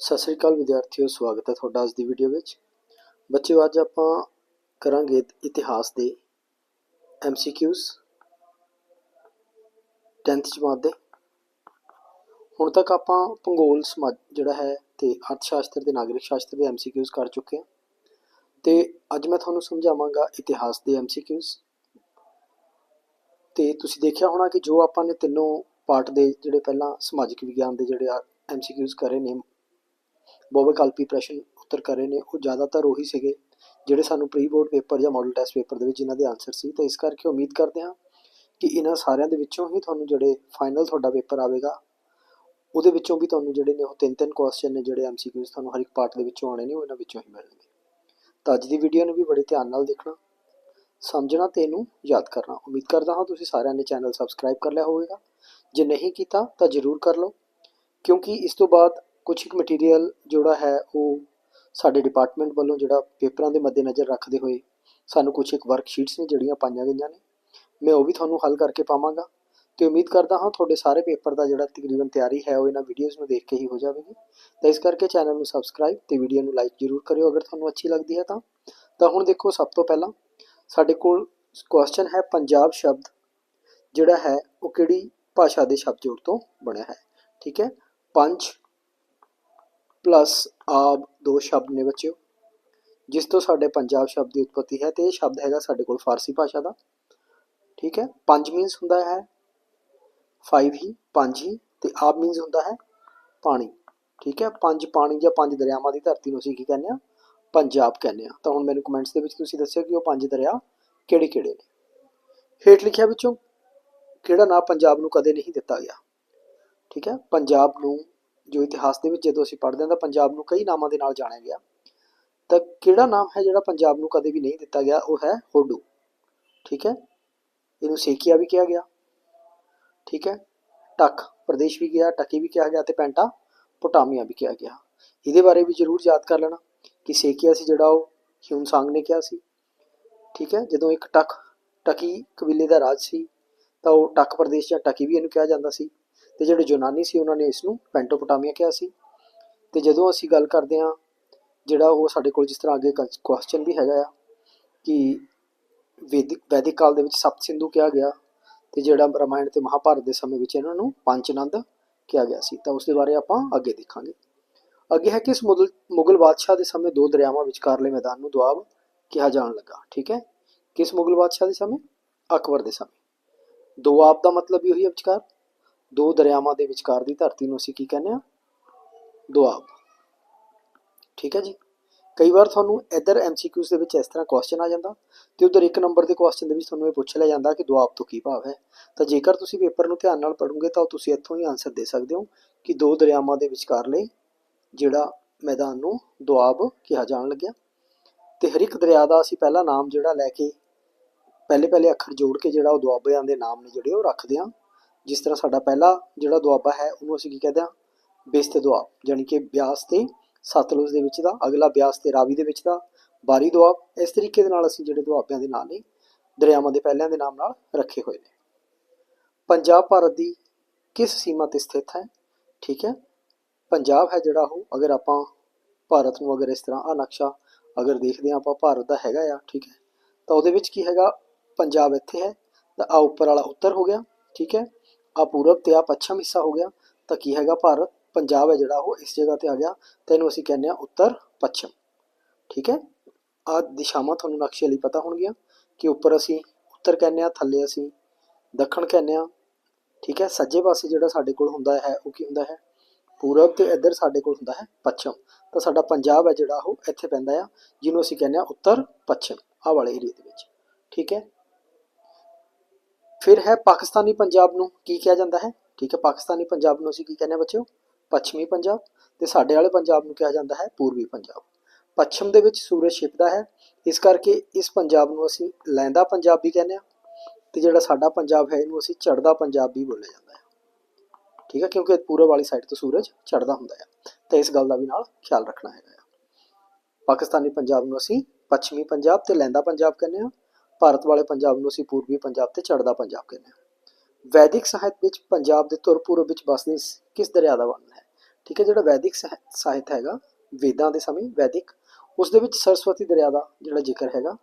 ਸਤਿ ਸ੍ਰੀ ਅਕਾਲ ਵਿਦਿਆਰਥੀਓ, ਸਵਾਗਤ ਹੈ ਤੁਹਾਡਾ ਅੱਜ ਦੀ ਵੀਡੀਓ ਵਿੱਚ। ਬੱਚਿਓ, ਅੱਜ ਆਪਾਂ ਕਰਾਂਗੇ ਇਤਿਹਾਸ ਦੇ MCQs 10th ਜਮਾਤ ਦੇ। ਹੁਣ ਤੱਕ ਆਪਾਂ ਭੂਗੋਲ, ਸਮਾਜ ਜਿਹੜਾ ਹੈ ਤੇ ਅਰਥ ਸ਼ਾਸਤਰ ਤੇ ਨਾਗਰਿਕ ਸ਼ਾਸਤਰ ਦੇ MCQs ਕਰ ਚੁੱਕੇ ਹਾਂ। ਤੇ ਅੱਜ ਮੈਂ ਤੁਹਾਨੂੰ ਸਮਝਾਵਾਂਗਾ ਇਤਿਹਾਸ ਦੇ MCQs ਤੇ ਤੁਸੀਂ ਦੇਖਿਆ ਹੋਣਾ ਕਿ ਜੋ ਆਪਾਂ ਨੇ ਤਿੰਨੋਂ ਪਾਰਟ ਦੇ ਜਿਹੜੇ ਪਹਿਲਾਂ ਸਮਾਜਿਕ ਵਿਗਿਆਨ ਦੇ ਜਿਹੜੇ MCQs ਕਰੇ ਨੇ ਬਹੁਵਿਕਲਪੀ ਪ੍ਰਸ਼ਨ ਉੱਤਰ ਕਰ ਰਹੇ ਨੇ, ਉਹ ਜ਼ਿਆਦਾਤਰ ਉਹੀ ਸੀਗੇ ਜਿਹੜੇ ਸਾਨੂੰ ਪ੍ਰੀ ਬੋਰਡ ਪੇਪਰ ਜਾਂ ਮਾਡਲ ਟੈਸਟ ਪੇਪਰ ਦੇ ਵਿੱਚ ਇਹਨਾਂ ਦੇ ਆਨਸਰ ਸੀ। ਤਾਂ ਇਸ ਕਰਕੇ ਉਮੀਦ ਕਰਦੇ ਹਾਂ ਕਿ ਇਹਨਾਂ ਸਾਰਿਆਂ ਦੇ ਵਿੱਚੋਂ ਹੀ ਤੁਹਾਨੂੰ ਜਿਹੜੇ ਫਾਈਨਲ ਤੁਹਾਡਾ ਪੇਪਰ ਆਵੇਗਾ, ਉਹਦੇ ਵਿੱਚੋਂ ਵੀ ਤੁਹਾਨੂੰ ਜਿਹੜੇ ਨੇ ਉਹ ਤਿੰਨ ਤਿੰਨ ਕੁਐਸਚਨ ਨੇ ਜਿਹੜੇ ਐਮਸੀਕਿਊਜ਼ ਤੁਹਾਨੂੰ ਹਰ ਇੱਕ ਪਾਰਟ ਦੇ ਵਿੱਚੋਂ ਆਉਣੇ ਨੇ, ਉਹ ਇਹਨਾਂ ਵਿੱਚੋਂ ਹੀ ਮਿਲਣਗੇ। ਤਾਂ ਅੱਜ ਦੀ ਵੀਡੀਓ ਨੂੰ ਵੀ ਬੜੇ ਧਿਆਨ ਨਾਲ ਦੇਖਣਾ, ਸਮਝਣਾ ਤੇ ਇਹਨੂੰ ਯਾਦ ਕਰਨਾ। ਉਮੀਦ ਕਰਦਾ ਹਾਂ ਤੁਸੀਂ ਸਾਰਿਆਂ ਨੇ ਚੈਨਲ ਸਬਸਕ੍ਰਾਈਬ ਕਰ ਲਿਆ ਹੋਵੇਗਾ। ਜੇ ਨਹੀਂ ਕੀਤਾ ਤਾਂ ਜ਼ਰੂਰ ਕਰ ਲਓ, ਕਿਉਂਕਿ ਇਸ ਤੋਂ ਬਾਅਦ ਕੁਝ ਇੱਕ ਮਟੀਰੀਅਲ ਜਿਹੜਾ ਹੈ ਉਹ ਸਾਡੇ ਡਿਪਾਰਟਮੈਂਟ ਵੱਲੋਂ ਜਿਹੜਾ ਪੇਪਰਾਂ ਦੇ ਮੱਦੇਨਜ਼ਰ ਰੱਖਦੇ ਹੋਏ ਸਾਨੂੰ ਕੁਝ ਇੱਕ ਵਰਕਸ਼ੀਟਸ ਨੇ ਜਿਹੜੀਆਂ ਪਾਈਆਂ ਗਈਆਂ ਨੇ। ਮੈਂ ਉਹ ਵੀ ਤੁਹਾਨੂੰ ਹੱਲ ਕਰਕੇ ਪਾਵਾਂਗਾ ਤੇ ਉਮੀਦ ਕਰਦਾ ਹਾਂ ਤੁਹਾਡੇ ਸਾਰੇ ਪੇਪਰ ਦਾ ਜਿਹੜਾ ਤਕਰੀਬਨ ਤਿਆਰੀ ਹੈ ਉਹ ਇਹਨਾਂ ਵੀਡੀਓਜ਼ ਨੂੰ ਦੇਖ ਕੇ ਹੀ ਹੋ ਜਾਵੇਗੀ। ਤਾਂ ਇਸ ਕਰਕੇ ਚੈਨਲ ਨੂੰ ਸਬਸਕ੍ਰਾਈਬ ਤੇ ਵੀਡੀਓ ਨੂੰ ਲਾਈਕ ਜ਼ਰੂਰ ਕਰਿਓ ਅਗਰ ਤੁਹਾਨੂੰ ਅੱਛੀ ਲੱਗਦੀ ਹੈ ਤਾਂ। ਤਾਂ ਹੁਣ ਦੇਖੋ ਸਭ ਤੋਂ ਪਹਿਲਾਂ ਸਾਡੇ ਕੋਲ ਕੁਐਸਚਨ ਹੈ ਪੰਜਾਬ ਸ਼ਬਦ ਜਿਹੜਾ ਹੈ ਉਹ ਕਿਹੜੀ ਭਾਸ਼ਾ ਦੇ ਸ਼ਬਦ ਜੋੜ ਤੋਂ ਬਣਿਆ ਹੈ। ਠੀਕ ਹੈ? ਪੰਜ ਪਲੱਸ ਆਬ ਦੋ ਸ਼ਬਦ ਨੇ ਬੱਚਿਓ, ਜਿਸ ਤੋਂ ਸਾਡੇ ਪੰਜਾਬ ਸ਼ਬਦ ਦੀ ਉਤਪਤੀ ਹੈ ਤੇ ਇਹ ਸ਼ਬਦ ਹੈਗਾ ਸਾਡੇ ਕੋਲ ਫਾਰਸੀ ਭਾਸ਼ਾ ਦਾ, ਠੀਕ ਹੈ? ਪੰਜ ਮੀਨਸ ਹੁੰਦਾ ਹੈ 5 ਹੀ, ਪੰਜ ਹੀ ਤੇ ਆਬ ਮੀਨਸ ਹੁੰਦਾ ਹੈ ਪਾਣੀ, ਠੀਕ ਹੈ? ਪੰਜ ਪਾਣੀ ਜਾਂ ਪੰਜ ਦਰਿਆਵਾਂ ਦੀ ਧਰਤੀ ਨੂੰ ਅਸੀਂ ਕੀ ਕਹਿੰਦੇ ਆ ਪੰਜਾਬ ਕਹਿੰਦੇ ਆ ਤਾਂ ਹੁਣ ਮੈਨੂੰ ਕਮੈਂਟਸ ਦੇ ਵਿੱਚ ਤੁਸੀਂ ਦੱਸਿਓ ਕਿ ਉਹ ਪੰਜ ਦਰਿਆ ਕਿਹੜੇ ਕਿਹੜੇ ਨੇ। ਹੇਠ ਲਿਖਿਆ ਵਿੱਚੋਂ ਕਿਹੜਾ ਨਾਂ ਪੰਜਾਬ ਨੂੰ ਕਦੇ ਨਹੀਂ ਦਿੱਤਾ ਗਿਆ, ਠੀਕ ਹੈ? ਪੰਜਾਬ ਨੂੰ ਜੋ ਇਤਿਹਾਸ ਦੇ ਵਿੱਚ ਜਦੋਂ ਅਸੀਂ ਪੜ੍ਹਦੇ ਹਾਂ ਤਾਂ ਪੰਜਾਬ ਨੂੰ ਕਈ ਨਾਮਾਂ ਦੇ ਨਾਲ ਜਾਣਿਆ ਗਿਆ। ਤਾਂ ਕਿਹੜਾ ਨਾਮ ਹੈ ਜਿਹੜਾ ਪੰਜਾਬ ਨੂੰ ਕਦੇ ਵੀ ਨਹੀਂ ਦਿੱਤਾ ਗਿਆ? ਉਹ ਹੈ ਹੋਡੂ। ਠੀਕ ਹੈ? ਇਹਨੂੰ ਸੇਕੀਆ ਵੀ ਕਿਹਾ ਗਿਆ। ਠੀਕ ਹੈ? ਟੱਕ ਪ੍ਰਦੇਸ਼ ਵੀ ਗਿਆ ਟੱਕੀ ਵੀ ਕਿਹਾ ਗਿਆ ਤੇ ਪੈਂਟਾ ਪੋਟਾਮੀਆ ਵੀ ਕਿਹਾ ਗਿਆ। ਇਹਦੇ ਬਾਰੇ ਵੀ ਜ਼ਰੂਰ ਯਾਦ ਕਰ ਲੈਣਾ ਕਿ ਸੇਕੀਆ ਸੀ ਜਿਹੜਾ ਉਹ, ਹਿਊਨ ਸੰਗ ਨੇ ਕਿਹਾ ਸੀ। ਠੀਕ ਹੈ? ਜਦੋਂ ਇੱਕ ਟੱਕ, ਟਕੀ ਕਬੀਲੇ ਦਾ ਰਾਜ ਸੀ ਤਾਂ ਉਹ ਟੱਕ ਪ੍ਰਦੇਸ਼ ਜਾਂ ਟਕੀ ਵੀ ਇਹਨੂੰ ਕਿਹਾ ਜਾਂਦਾ ਸੀ। ਤੇ ਜਿਹੜੇ ਯੂਨਾਨੀ ਸੀ, ਉਹਨਾਂ ਨੇ ਇਸ ਨੂੰ ਪੈਂਟੋਪੋਟਾਮੀਆ ਕਿਹਾ ਸੀ। ਤੇ ਜਦੋਂ ਅਸੀਂ ਗੱਲ ਕਰਦੇ ਹਾਂ, ਜਿਹੜਾ ਉਹ ਸਾਡੇ ਕੋਲ ਜਿਸ ਤਰ੍ਹਾਂ ਅੱਗੇ ਕੁਐਸਚਨ ਵੀ ਹੈਗਾ ਆ, ਕਿ ਵੈਦਿਕ ਵੈਦਿਕ ਕਾਲ ਦੇ ਵਿੱਚ ਸਪਤ ਸਿੰਧੂ ਕਿਹਾ ਗਿਆ ਤੇ ਜਿਹੜਾ ਰਾਮਾਇਣ ਤੇ ਮਹਾਭਾਰਤ ਦੇ ਸਮੇਂ ਵਿੱਚ ਇਹਨਾਂ ਨੂੰ ਪੰਚਨੰਦ ਕਿਹਾ ਗਿਆ ਸੀ, ਤਾਂ ਉਸ ਦੇ ਬਾਰੇ ਆਪਾਂ ਅੱਗੇ ਦੇਖਾਂਗੇ। ਅੱਗੇ ਹੈ ਕਿ ਇਸ ਮੁਗਲ ਮੁਗਲ ਬਾਦਸ਼ਾਹ ਦੇ ਸਮੇਂ ਦੋ ਦਰਿਆਵਾਂ ਵਿਚਕਾਰਲੇ ਮੈਦਾਨ ਨੂੰ ਦੁਆਬ ਕਿਹਾ ਜਾਣ ਲੱਗਾ, ਠੀਕ ਹੈ? ਕਿਸ ਮੁਗਲ ਬਾਦਸ਼ਾਹ ਦੇ ਸਮੇਂ? ਅਕਬਰ ਦੇ ਸਮੇਂ। ਦੁਆਬ ਦਾ ਮਤਲਬ ਹੀ ਉਹੀ ਵਿਚਕਾਰ। ਦੋ ਦਰਿਆਵਾਂ ਦੇ ਵਿਚਕਾਰ ਦੀ ਧਰਤੀ ਨੂੰ ਅਸੀਂ ਕੀ ਕਹਿੰਦੇ ਆ ਦੁਆਬ। ਠੀਕ ਹੈ ਜੀ? ਕਈ ਵਾਰ ਤੁਹਾਨੂੰ ਇਧਰ ਐਮਸੀਕਿਊਜ਼ ਦੇ ਵਿੱਚ ਇਸ ਤਰ੍ਹਾਂ ਕੁਐਸਚਨ ਆ ਜਾਂਦਾ ਤੇ ਉਧਰ ਇੱਕ ਨੰਬਰ ਦੇ ਕੁਐਸਚਨ ਦੇ ਵਿੱਚ ਤੁਹਾਨੂੰ ਇਹ ਪੁੱਛ ਲਿਆ ਜਾਂਦਾ ਕਿ ਦੁਆਬ ਤੋਂ ਕੀ ਭਾਵ ਹੈ? ਤਾਂ ਜੇਕਰ ਤੁਸੀਂ ਪੇਪਰ ਨੂੰ ਧਿਆਨ ਨਾਲ ਪੜੋਗੇ ਤਾਂ ਤੁਸੀਂ ਇੱਥੋਂ ਹੀ ਆਨਸਰ ਦੇ ਸਕਦੇ ਹੋ ਕਿ ਦੋ ਦਰਿਆਵਾਂ ਦੇ ਵਿਚਕਾਰਲੇ ਜਿਹੜਾ ਮੈਦਾਨ ਨੂੰ ਦੁਆਬ ਕਿਹਾ ਜਾਣ ਲੱਗਿਆ। ਤੇ ਹਰ ਇੱਕ ਦਰਿਆ ਦਾ ਅਸੀਂ ਪਹਿਲਾ ਨਾਮ ਜਿਹੜਾ ਲੈ ਕੇ ਪਹਿਲੇ ਪਹਿਲੇ ਅੱਖਰ ਜੋੜ ਕੇ ਜਿਹੜਾ ਉਹ ਦੁਆਬਿਆਂ ਦੇ ਨਾਮ ਨੇ ਜਿਹੜੇ ਉਹ ਰੱਖਦੇ ਹਾਂ। ਜਿਸ ਤਰ੍ਹਾਂ ਸਾਡਾ ਪਹਿਲਾ ਜਿਹੜਾ ਦੁਆਬਾ ਹੈ, ਉਹਨੂੰ ਅਸੀਂ ਕੀ ਕਹਿੰਦੇ ਹਾਂ? ਬੇਸਤ ਦੁਆਬ ਯਾਨੀ ਕਿ ਬਿਆਸ ਤੇ ਸਤਲੁਜ ਦੇ ਵਿੱਚ ਦਾ, ਅਗਲਾ ਬਿਆਸ ਤੇ ਰਾਵੀ ਦੇ ਵਿੱਚ ਦਾ ਬਾਰੀ ਦੁਆਬ। ਇਸ ਤਰੀਕੇ ਦੇ ਨਾਲ ਅਸੀਂ ਜਿਹੜੇ ਦੁਆਬਿਆਂ ਦੇ ਨਾਂ ਨੇ, ਦਰਿਆਵਾਂ ਦੇ ਪਹਿਲਿਆਂ ਦੇ ਨਾਮ ਨਾਲ ਰੱਖੇ ਹੋਏ ਨੇ। ਪੰਜਾਬ ਭਾਰਤ ਦੀ ਕਿਸ ਸੀਮਾ ਤੇ ਸਥਿਤ ਹੈ? ਠੀਕ ਹੈ। ਪੰਜਾਬ ਹੈ ਜਿਹੜਾ ਉਹ, ਅਗਰ ਆਪਾਂ ਭਾਰਤ ਨੂੰ ਅਗਰ ਇਸ ਤਰ੍ਹਾਂ ਆ ਨਕਸ਼ਾ ਅਗਰ ਦੇਖਦੇ ਹਾਂ, ਆਪਾਂ ਭਾਰਤ ਦਾ ਹੈਗਾ ਆ, ਠੀਕ ਹੈ। ਤਾਂ ਉਹਦੇ ਵਿੱਚ ਕੀ ਹੈਗਾ? ਪੰਜਾਬ ਇੱਥੇ ਹੈ। ਤਾਂ ਆ ਉੱਪਰ ਵਾਲਾ ਉੱਤਰ ਹੋ ਗਿਆ, ਠੀਕ ਹੈ। ਆ ਪੂਰਬ ਤੇ ਆ ਪੱਛਮ ਹਿੱਸਾ ਹੋ ਗਿਆ, ਤਾਂ ਕੀ ਹੈਗਾ ਭਾਰਤ? ਪੰਜਾਬ ਹੈ ਜਿਹੜਾ ਉਹ, ਇਸ ਜਗ੍ਹਾ ਤੇ ਆ ਗਿਆ। ਤਾਂ ਇਹਨੂੰ ਅਸੀਂ ਕਹਿੰਦੇ ਆ ਉੱਤਰ ਪੱਛਮ। ਠੀਕ ਹੈ? ਆ ਦਿਸ਼ਾਵਾਂ ਤੁਹਾਨੂੰ ਨਕਸ਼ੇ ਲਈ ਪਤਾ ਹੋਣਗੀਆਂ ਕਿ ਉੱਪਰ ਅਸੀਂ ਉੱਤਰ ਕਹਿੰਦੇ ਆ ਥੱਲੇ ਅਸੀਂ ਦੱਖਣ ਕਹਿੰਦੇ ਆ ਠੀਕ ਹੈ? ਸੱਜੇ ਪਾਸੇ ਜਿਹੜਾ ਸਾਡੇ ਕੋਲ ਹੁੰਦਾ ਹੈ, ਉਹ ਕੀ ਹੁੰਦਾ ਹੈ? ਪੂਰਬ ਤੇ ਇੱਧਰ ਸਾਡੇ ਕੋਲ ਹੁੰਦਾ ਹੈ ਪੱਛਮ। ਤਾਂ ਸਾਡਾ ਪੰਜਾਬ ਹੈ ਜਿਹੜਾ ਉਹ, ਇੱਥੇ ਪੈਂਦਾ ਆ, ਜਿਹਨੂੰ ਅਸੀਂ ਕਹਿੰਦੇ ਆ ਉੱਤਰ ਪੱਛਮ ਆ ਵਾਲੇ ਏਰੀਆ ਦੇ ਵਿੱਚ। ਠੀਕ ਹੈ? ਫਿਰ ਹੈ ਪਾਕਿਸਤਾਨੀ ਪੰਜਾਬ ਨੂੰ ਕੀ ਕਿਹਾ ਜਾਂਦਾ ਹੈ? ਠੀਕ ਹੈ, ਪਾਕਿਸਤਾਨੀ ਪੰਜਾਬ ਨੂੰ ਅਸੀਂ ਕੀ ਕਹਿੰਦੇ ਆ ਬੱਚਿਓ? ਪੱਛਮੀ ਪੰਜਾਬ ਤੇ ਸਾਡੇ ਵਾਲੇ ਪੰਜਾਬ ਨੂੰ ਕਿਹਾ ਜਾਂਦਾ ਹੈ ਪੂਰਬੀ ਪੰਜਾਬ। ਪੱਛਮ ਦੇ ਵਿੱਚ ਸੂਰਜ ਛਿਪਦਾ ਹੈ, ਇਸ ਕਰਕੇ ਇਸ ਪੰਜਾਬ ਨੂੰ ਅਸੀਂ ਲੈਂਦਾ ਪੰਜਾਬ ਵੀ ਕਹਿੰਦੇ ਆ ਤੇ ਜਿਹੜਾ ਸਾਡਾ ਪੰਜਾਬ ਹੈ ਇਹਨੂੰ ਅਸੀਂ ਚੜਦਾ ਪੰਜਾਬ ਵੀ ਬੋਲਿਆ ਜਾਂਦਾ ਹੈ। ਠੀਕ ਹੈ, ਕਿਉਂਕਿ ਪੂਰਬ ਵਾਲੀ ਸਾਈਡ ਤੋਂ ਸੂਰਜ ਚੜਦਾ ਹੁੰਦਾ ਹੈ ਤਾਂ ਇਸ ਗੱਲ ਦਾ ਵੀ ਨਾਲ ਖਿਆਲ ਰੱਖਣਾ ਹੈਗਾ ਪਾਕਿਸਤਾਨੀ ਪੰਜਾਬ ਨੂੰ ਅਸੀਂ ਪੱਛਮੀ ਪੰਜਾਬ ਤੇ ਲੈਂਦਾ ਪੰਜਾਬ ਕਹਿੰਦੇ ਆ ਭਾਰਤ ਵਾਲੇ ਪੰਜਾਬ ਨੂੰ ਅਸੀਂ ਪੂਰਬੀ ਪੰਜਾਬ ਤੇ ਚੜਦਾ ਪੰਜਾਬ ਕਹਿੰਦੇ ਹਾਂ। ਵੈਦਿਕ ਸਾਹਿਤ ਵਿੱਚ ਪੰਜਾਬ ਦੇ ਧੁਰ ਪੂਰਬ ਵਿੱਚ ਵਸਦੀ ਕਿਸ ਦਰਿਆ ਦਾ ਵਰਣਨ ਹੈ? ਠੀਕ ਹੈ, ਜਿਹੜਾ ਵੈਦਿਕ ਸਹਿ- ਸਾਹਿਤ ਹੈਗਾ, ਵੇਦਾਂ ਦੇ ਸਮੇਂ ਵੈਦਿਕ, ਉਸ ਦੇ ਵਿੱਚ ਸਰਸਵਤੀ ਦਰਿਆ ਦਾ ਜਿਹੜਾ ਜ਼ਿਕਰ ਹੈਗਾ।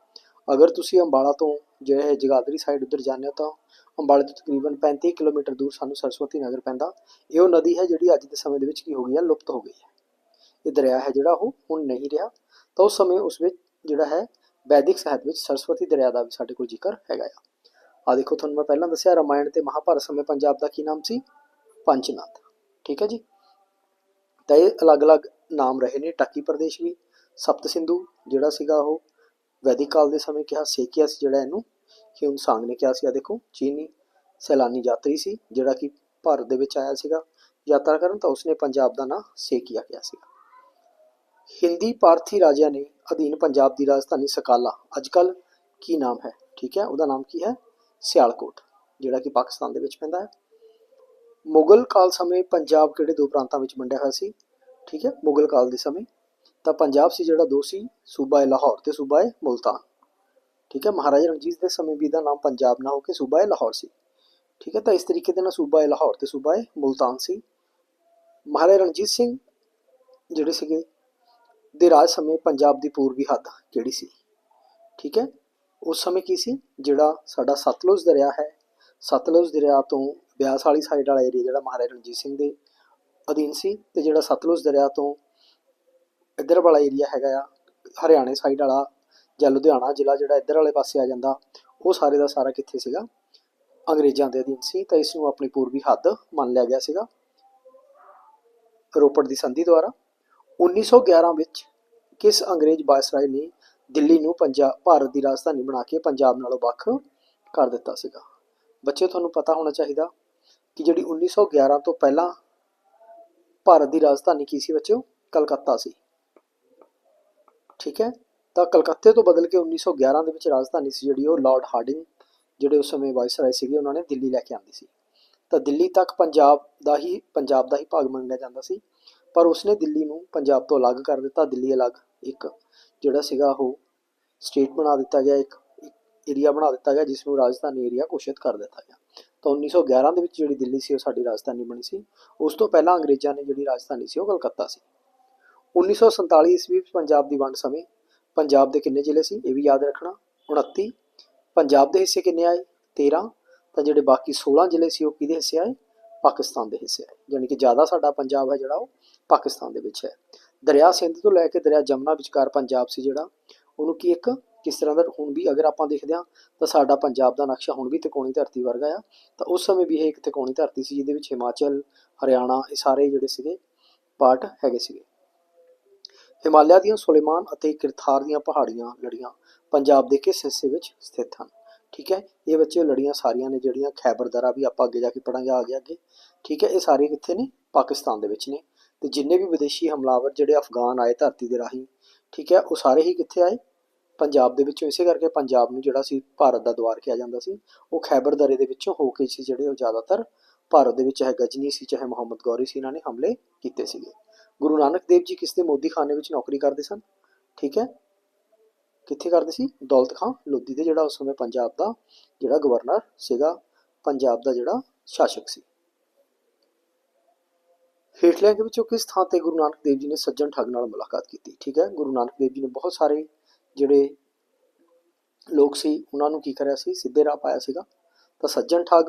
ਅਗਰ ਤੁਸੀਂ ਅੰਬਾਲਾ ਤੋਂ ਜਿਹੜਾ ਹੈ ਜਗਾਦਰੀ ਸਾਈਡ ਉੱਧਰ ਜਾਂਦੇ ਹੋ ਤਾਂ ਅੰਬਾਲੇ ਤੋਂ ਤਕਰੀਬਨ 35 ਕਿਲੋਮੀਟਰ ਦੂਰ ਸਾਨੂੰ ਸਰਸਵਤੀ ਨਗਰ ਪੈਂਦਾ। ਇਹ ਉਹ ਨਦੀ ਹੈ ਜਿਹੜੀ ਅੱਜ ਦੇ ਸਮੇਂ ਦੇ ਵਿੱਚ ਕੀ ਹੋ ਗਈ ਹੈ, ਲੁਪਤ ਹੋ ਗਈ ਹੈ। ਇਹ ਦਰਿਆ ਹੈ ਜਿਹੜਾ ਉਹ ਹੁਣ ਨਹੀਂ ਰਿਹਾ। ਤਾਂ ਉਸ ਸਮੇਂ ਉਸ ਵਿੱਚ ਜਿਹੜਾ ਹੈ ਵੈਦਿਕ ਸਾਹਿਤ ਵਿੱਚ ਸਰਸਵਤੀ ਦਰਿਆ ਦਾ ਵੀ ਸਾਡੇ ਕੋਲ ਜ਼ਿਕਰ ਹੈਗਾ ਆ। ਆ ਦੇਖੋ, ਤੁਹਾਨੂੰ ਮੈਂ ਪਹਿਲਾਂ ਦੱਸਿਆ, ਰਾਮਾਇਣ ਤੇ ਮਹਾਭਾਰਤ ਸਮੇਂ ਪੰਜਾਬ ਦਾ ਕੀ ਨਾਮ ਸੀ? ਪੰਚਨਾਥ। ਠੀਕ ਹੈ ਜੀ? ਤਾਂ ਇਹ ਅਲੱਗ-ਅਲੱਗ ਨਾਮ ਰਹੇ ਨੇ, ਟਾਕੀ ਪ੍ਰਦੇਸ਼ ਵੀ, ਸਪਤ ਸਿੰਧੂ ਜਿਹੜਾ ਸੀਗਾ ਉਹ ਵੈਦਿਕ ਕਾਲ ਦੇ ਸਮੇਂ ਕਿਹਾ, ਸੇਕੀਆ ਸੀ ਜਿਹੜਾ ਇਹਨੂੰ, ਕਿ ਹਿਊਨ ਸਾਂਗ ਨੇ ਕਿਹਾ ਸੀ। ਆ ਦੇਖੋ, ਚੀਨੀ ਸੈਲਾਨੀ ਯਾਤਰੀ ਸੀ, ਜਿਹੜਾ ਕਿ ਭਾਰਤ ਦੇ ਵਿੱਚ ਆਇਆ ਸੀਗਾ। ਯਾਤਰਾ ਕਰਨ ਤਾਂ ਉਸਨੇ ਪੰਜਾਬ ਦਾ ਨਾਂ ਸੇਕੀਆ ਕਿਹਾ ਸੀਗਾ। ਹਿੰਦੀ ਪਾਰਥੀ ਰਾਜਿਆਂ ਨੇ ਅਧੀਨ ਪੰਜਾਬ ਦੀ ਰਾਜਧਾਨੀ ਸਕਾਲਾ। ਅੱਜਕੱਲ ਕੀ ਨਾਮ ਹੈ? ਠੀਕ ਹੈ, ਉਹਦਾ ਨਾਮ ਕੀ ਹੈ? ਸਿਆਲਕੋਟ, ਜਿਹੜਾ ਕਿ ਪਾਕਿਸਤਾਨ ਦੇ ਵਿੱਚ ਪੈਂਦਾ ਹੈ। ਮੁਗਲ ਕਾਲ ਸਮੇਂ ਪੰਜਾਬ ਕਿਹੜੇ ਦੋ ਪ੍ਰਾਂਤਾਂ ਵਿੱਚ ਵੰਡਿਆ ਹੋਇਆ ਸੀ? ਠੀਕ ਹੈ, ਮੁਗਲ ਕਾਲ ਦੇ ਸਮੇਂ। ਤਾਂ ਪੰਜਾਬ ਸੀ ਜਿਹੜਾ ਦੋ ਸੀ, ਸੂਬਾ ਹੈ ਲਾਹੌਰ ਤੇ ਸੂਬਾ ਹੈ ਮੁਲਤਾਨ। ਠੀਕ ਹੈ, ਮਹਾਰਾਜਾ ਰਣਜੀਤ ਦੇ ਸਮੇਂ ਵੀ ਦਾ ਨਾਮ ਪੰਜਾਬ ਨਾ ਹੋ ਕੇ ਸੂਬਾ ਹੈ ਲਾਹੌਰ ਸੀ। ਠੀਕ ਹੈ, ਤਾਂ ਇਸ ਤਰੀਕੇ ਦੇ ਨਾਲ ਸੂਬਾ ਹੈ ਲਾਹੌਰ ਤੇ ਸੂਬਾ ਹੈ ਮੁਲਤਾਨ ਸੀ। ਮਹਾਰਾਜਾ ਰਣਜੀਤ ਸਿੰਘ ਜਿਹੜੇ ਸੀਗੇ ਦੇ ਰਾਜ ਸਮੇਂ ਪੰਜਾਬ ਦੀ ਪੂਰਬੀ ਹੱਦ ਕਿਹੜੀ ਸੀ? ਠੀਕ ਹੈ? ਉਸ ਸਮੇਂ ਕੀ ਸੀ? ਜਿਹੜਾ ਸਾਡਾ ਸਤਲੁਜ ਦਰਿਆ ਹੈ। ਸਤਲੁਜ ਦਰਿਆ ਤੋਂ ਬਿਆਸ ਵਾਲੀ ਸਾਈਡ ਵਾਲਾ ਏਰੀਆ ਜਿਹੜਾ ਮਹਾਰਾਜਾ ਰਣਜੀਤ ਸਿੰਘ ਦੇ ਅਧੀਨ ਸੀ ਤੇ ਜਿਹੜਾ ਸਤਲੁਜ ਦਰਿਆ ਤੋਂ ਇੱਧਰ ਵਾਲਾ ਏਰੀਆ ਹੈਗਾ ਆ, ਹਰਿਆਣੇ ਸਾਈਡ ਵਾਲਾ ਜਾਂ ਲੁਧਿਆਣਾ ਜ਼ਿਲ੍ਹਾ ਜਿਹੜਾ ਇੱਧਰ ਵਾਲੇ ਪਾਸੇ ਆ ਜਾਂਦਾ, ਉਹ ਸਾਰੇ ਦਾ ਸਾਰਾ ਕਿੱਥੇ ਸੀਗਾ? ਅੰਗਰੇਜ਼ਾਂ ਦੇ ਅਧੀਨ ਸੀ ਤਾਂ ਇਸ ਨੂੰ ਆਪਣੀ ਪੂਰਬੀ ਹੱਦ ਮੰਨ ਲਿਆ ਗਿਆ ਸੀਗਾ। ਰੋਪੜ ਦੀ ਸੰਧੀ ਦੁਆਰਾ। 1911 ਵਿੱਚ ਕਿਸ ਅੰਗਰੇਜ਼ ਵਾਇਸਰਾਏ ਨੇ ਦਿੱਲੀ ਨੂੰ ਪੰਜਾਬ ਭਾਰਤ ਦੀ ਰਾਜਧਾਨੀ ਬਣਾ ਕੇ ਪੰਜਾਬ ਨਾਲੋਂ ਵੱਖ ਕਰ ਦਿੱਤਾ ਸੀਗਾ। ਬੱਚੇ ਤੁਹਾਨੂੰ ਪਤਾ ਹੋਣਾ ਚਾਹੀਦਾ ਕਿ ਜਿਹੜੀ 1911 ਤੋਂ ਪਹਿਲਾਂ ਭਾਰਤ ਦੀ ਰਾਜਧਾਨੀ ਕੀ ਸੀ ਬੱਚਿਓ? ਕਲਕੱਤਾ ਸੀ। ਠੀਕ ਹੈ? ਤਾਂ ਕਲਕੱਤੇ ਤੋਂ ਬਦਲ ਕੇ 1911 ਦੇ ਵਿੱਚ ਰਾਜਧਾਨੀ ਸੀ ਜਿਹੜੀ ਉਹ ਲਾਰਡ ਹਾਰਡਿੰਗ, ਜਿਹੜੇ ਉਸ ਸਮੇਂ ਵਾਇਸਰਾਏ ਸੀਗੇ, ਉਹਨਾਂ ਨੇ ਦਿੱਲੀ ਲੈ ਕੇ ਆਂਦੀ ਸੀ। ਤਾਂ ਦਿੱਲੀ ਤੱਕ ਪੰਜਾਬ ਦਾ ਹੀ, ਪੰਜਾਬ ਦਾ ਹੀ ਭਾਗ ਮੰਨਿਆ ਜਾਂਦਾ ਸੀ। ਪਰ ਉਸਨੇ ਦਿੱਲੀ ਨੂੰ ਪੰਜਾਬ ਤੋਂ ਅਲੱਗ ਕਰ ਦਿੱਤਾ, ਦਿੱਲੀ ਅਲੱਗ ਇੱਕ ਜਿਹੜਾ ਸੀਗਾ ਉਹ ਸਟੇਟ ਬਣਾ ਦਿੱਤਾ ਗਿਆ, ਇੱਕ ਏਰੀਆ ਬਣਾ ਦਿੱਤਾ ਗਿਆ ਜਿਸ ਨੂੰ ਰਾਜਧਾਨੀ ਏਰੀਆ ਘੋਸ਼ਿਤ ਕਰ ਦਿੱਤਾ ਗਿਆ। ਤਾਂ 1911 ਦੇ ਵਿੱਚ ਜਿਹੜੀ ਦਿੱਲੀ ਸੀ, ਉਹ ਸਾਡੀ ਰਾਜਧਾਨੀ ਬਣੀ ਸੀ। ਉਸ ਤੋਂ ਪਹਿਲਾਂ ਅੰਗਰੇਜ਼ਾਂ ਨੇ ਜਿਹੜੀ ਰਾਜਧਾਨੀ ਸੀ, ਉਹ ਕਲਕੱਤਾ ਸੀ। 1947 ਈਸਵੀ ਵਿੱਚ ਪੰਜਾਬ ਦੀ ਵੰਡ ਸਮੇਂ ਪੰਜਾਬ ਦੇ ਕਿੰਨੇ ਜ਼ਿਲ੍ਹੇ ਸੀ, ਇਹ ਵੀ ਯਾਦ ਰੱਖਣਾ 29 ਪੰਜਾਬ ਦੇ ਹਿੱਸੇ ਕਿੰਨੇ ਆਏ? 13 ਤਾਂ ਜਿਹੜੇ ਬਾਕੀ 16 ਜ਼ਿਲ੍ਹੇ ਸੀ, ਉਹ ਕਿਹਦੇ ਹਿੱਸੇ ਆਏ? ਪਾਕਿਸਤਾਨ ਦੇ ਹਿੱਸੇ ਆਏ। ਯਾਨੀ ਕਿ ਜ਼ਿਆਦਾ ਸਾਡਾ ਪੰਜਾਬ ਹੈ ਜਿਹੜਾ ਉਹ ਪਾਕਿਸਤਾਨ ਦੇ ਵਿੱਚ ਹੈ। ਦਰਿਆ ਸਿੰਧ ਤੋਂ ਲੈ ਕੇ ਦਰਿਆ ਜਮਨਾ ਵਿਚਕਾਰ ਪੰਜਾਬ ਸੀ ਜਿਹੜਾ। ਉਹਨੂੰ ਕੀ ਇੱਕ ਕਿਸ ਤਰ੍ਹਾਂ ਦਾ ਹੁਣ ਵੀ ਅਗਰ ਆਪਾਂ ਦੇਖਦੇ ਹਾਂ, ਤਾਂ ਸਾਡਾ ਪੰਜਾਬ ਦਾ ਨਕਸ਼ਾ ਹੁਣ ਵੀ ਤਿਕੋਣੀ ਧਰਤੀ ਵਰਗਾ ਆ। ਤਾਂ ਉਸ ਸਮੇਂ ਵੀ ਇਹ ਇੱਕ ਤਿਕੋਣੀ ਧਰਤੀ ਸੀ, ਜਿਹਦੇ ਵਿੱਚ ਹਿਮਾਚਲ, ਹਰਿਆਣਾ ਇਹ ਸਾਰੇ ਜਿਹੜੇ ਸੀਗੇ ਪਾਰਟ ਹੈਗੇ ਸੀਗੇ। ਹਿਮਾਲਿਆ ਦੀਆਂ ਸੁਲੇਮਾਨ ਅਤੇ ਕਿਰਥਾਰ ਦੀਆਂ ਪਹਾੜੀਆਂ ਲੜੀਆਂ ਪੰਜਾਬ ਦੇ ਕਿਸ ਹਿੱਸੇ ਵਿੱਚ ਸਥਿਤ ਹਨ? ਠੀਕ ਹੈ, ਇਹ ਬੱਚੇ ਲੜੀਆਂ ਸਾਰੀਆਂ ਨੇ ਜਿਹੜੀਆਂ ਖੈਬਰ ਦਰਾ ਵੀ ਆਪਾਂ ਅੱਗੇ ਜਾ ਕੇ ਪੜਾਂਗੇ ਆ ਗਿਆ ਅੱਗੇ। ਠੀਕ ਹੈ, ਇਹ ਸਾਰੇ ਕਿੱਥੇ ਨੇ? ਪਾਕਿਸਤਾਨ ਦੇ ਵਿੱਚ ਨੇ। ਤੇ ਜਿੰਨੇ ਵੀ ਵਿਦੇਸ਼ੀ ਹਮਲਾਵਰ ਜਿਹੜੇ ਅਫਗਾਨ ਆਏ ਧਰਤੀ ਦੇ ਰਾਹੀਂ, ਠੀਕ ਹੈ, ਉਹ ਸਾਰੇ ਹੀ ਕਿੱਥੇ ਆਏ? ਪੰਜਾਬ ਦੇ ਵਿੱਚੋਂ, ਇਸੇ ਕਰਕੇ ਪੰਜਾਬ ਨੂੰ ਜਿਹੜਾ ਸੀ ਭਾਰਤ ਦਾ ਦੁਆਰ ਕਿਹਾ ਜਾਂਦਾ ਸੀ, ਉਹ ਖੈਬਰ ਦਰੇ ਦੇ ਵਿੱਚੋਂ ਹੋ ਕੇ ਸੀ ਜਿਹੜੇ ਉਹ ਜ਼ਿਆਦਾਤਰ ਭਾਰਤ ਦੇ ਵਿੱਚ ਚਾਹੇ ਗਜਨੀ ਸੀ ਚਾਹੇ ਮੁਹੰਮਦ ਗੌਰੀ ਸੀ, ਇਹਨਾਂ ਨੇ ਹਮਲੇ ਕੀਤੇ ਸੀਗੇ। ਗੁਰੂ ਨਾਨਕ ਦੇਵ ਜੀ ਕਿਸ ਦੇ ਮੋਦੀ ਖਾਨੇ ਵਿੱਚ ਨੌਕਰੀ ਕਰਦੇ ਸਨ? ਠੀਕ ਹੈ, ਕਿੱਥੇ ਕਰਦੇ ਸੀ? ਦੌਲਤ ਖਾਂ ਲੋਧੀ ਦੇ ਜਿਹੜਾ ਉਸ ਸਮੇਂ ਪੰਜਾਬ ਦਾ ਜਿਹੜਾ ਗਵਰਨਰ ਸੀਗਾ, ਪੰਜਾਬ ਦਾ ਜਿਹੜਾ ਸ਼ਾਸਕ ਸੀ। ਹੇਠਲਿਆਂ ਦੇ ਵਿੱਚੋਂ ਕਿਸ ਥਾਂ ਤੇ ਗੁਰੂ ਨਾਨਕ ਦੇਵ ਜੀ ਨੇ ਸੱਜਣ ਠੱਗ ਨਾਲ ਮੁਲਾਕਾਤ ਕੀਤੀ? ਠੀਕ ਹੈ, ਗੁਰੂ ਨਾਨਕ ਦੇਵ ਜੀ ਨੇ ਬਹੁਤ ਸਾਰੇ ਜਿਹੜੇ ਲੋਕ ਸੀ, ਉਹਨਾਂ ਨੂੰ ਕੀ ਕਰਿਆ ਸੀ? ਸਿੱਧੇ ਰਾਹ ਪਾਇਆ ਸੀਗਾ। ਤਾਂ ਸੱਜਣ ਠੱਗ,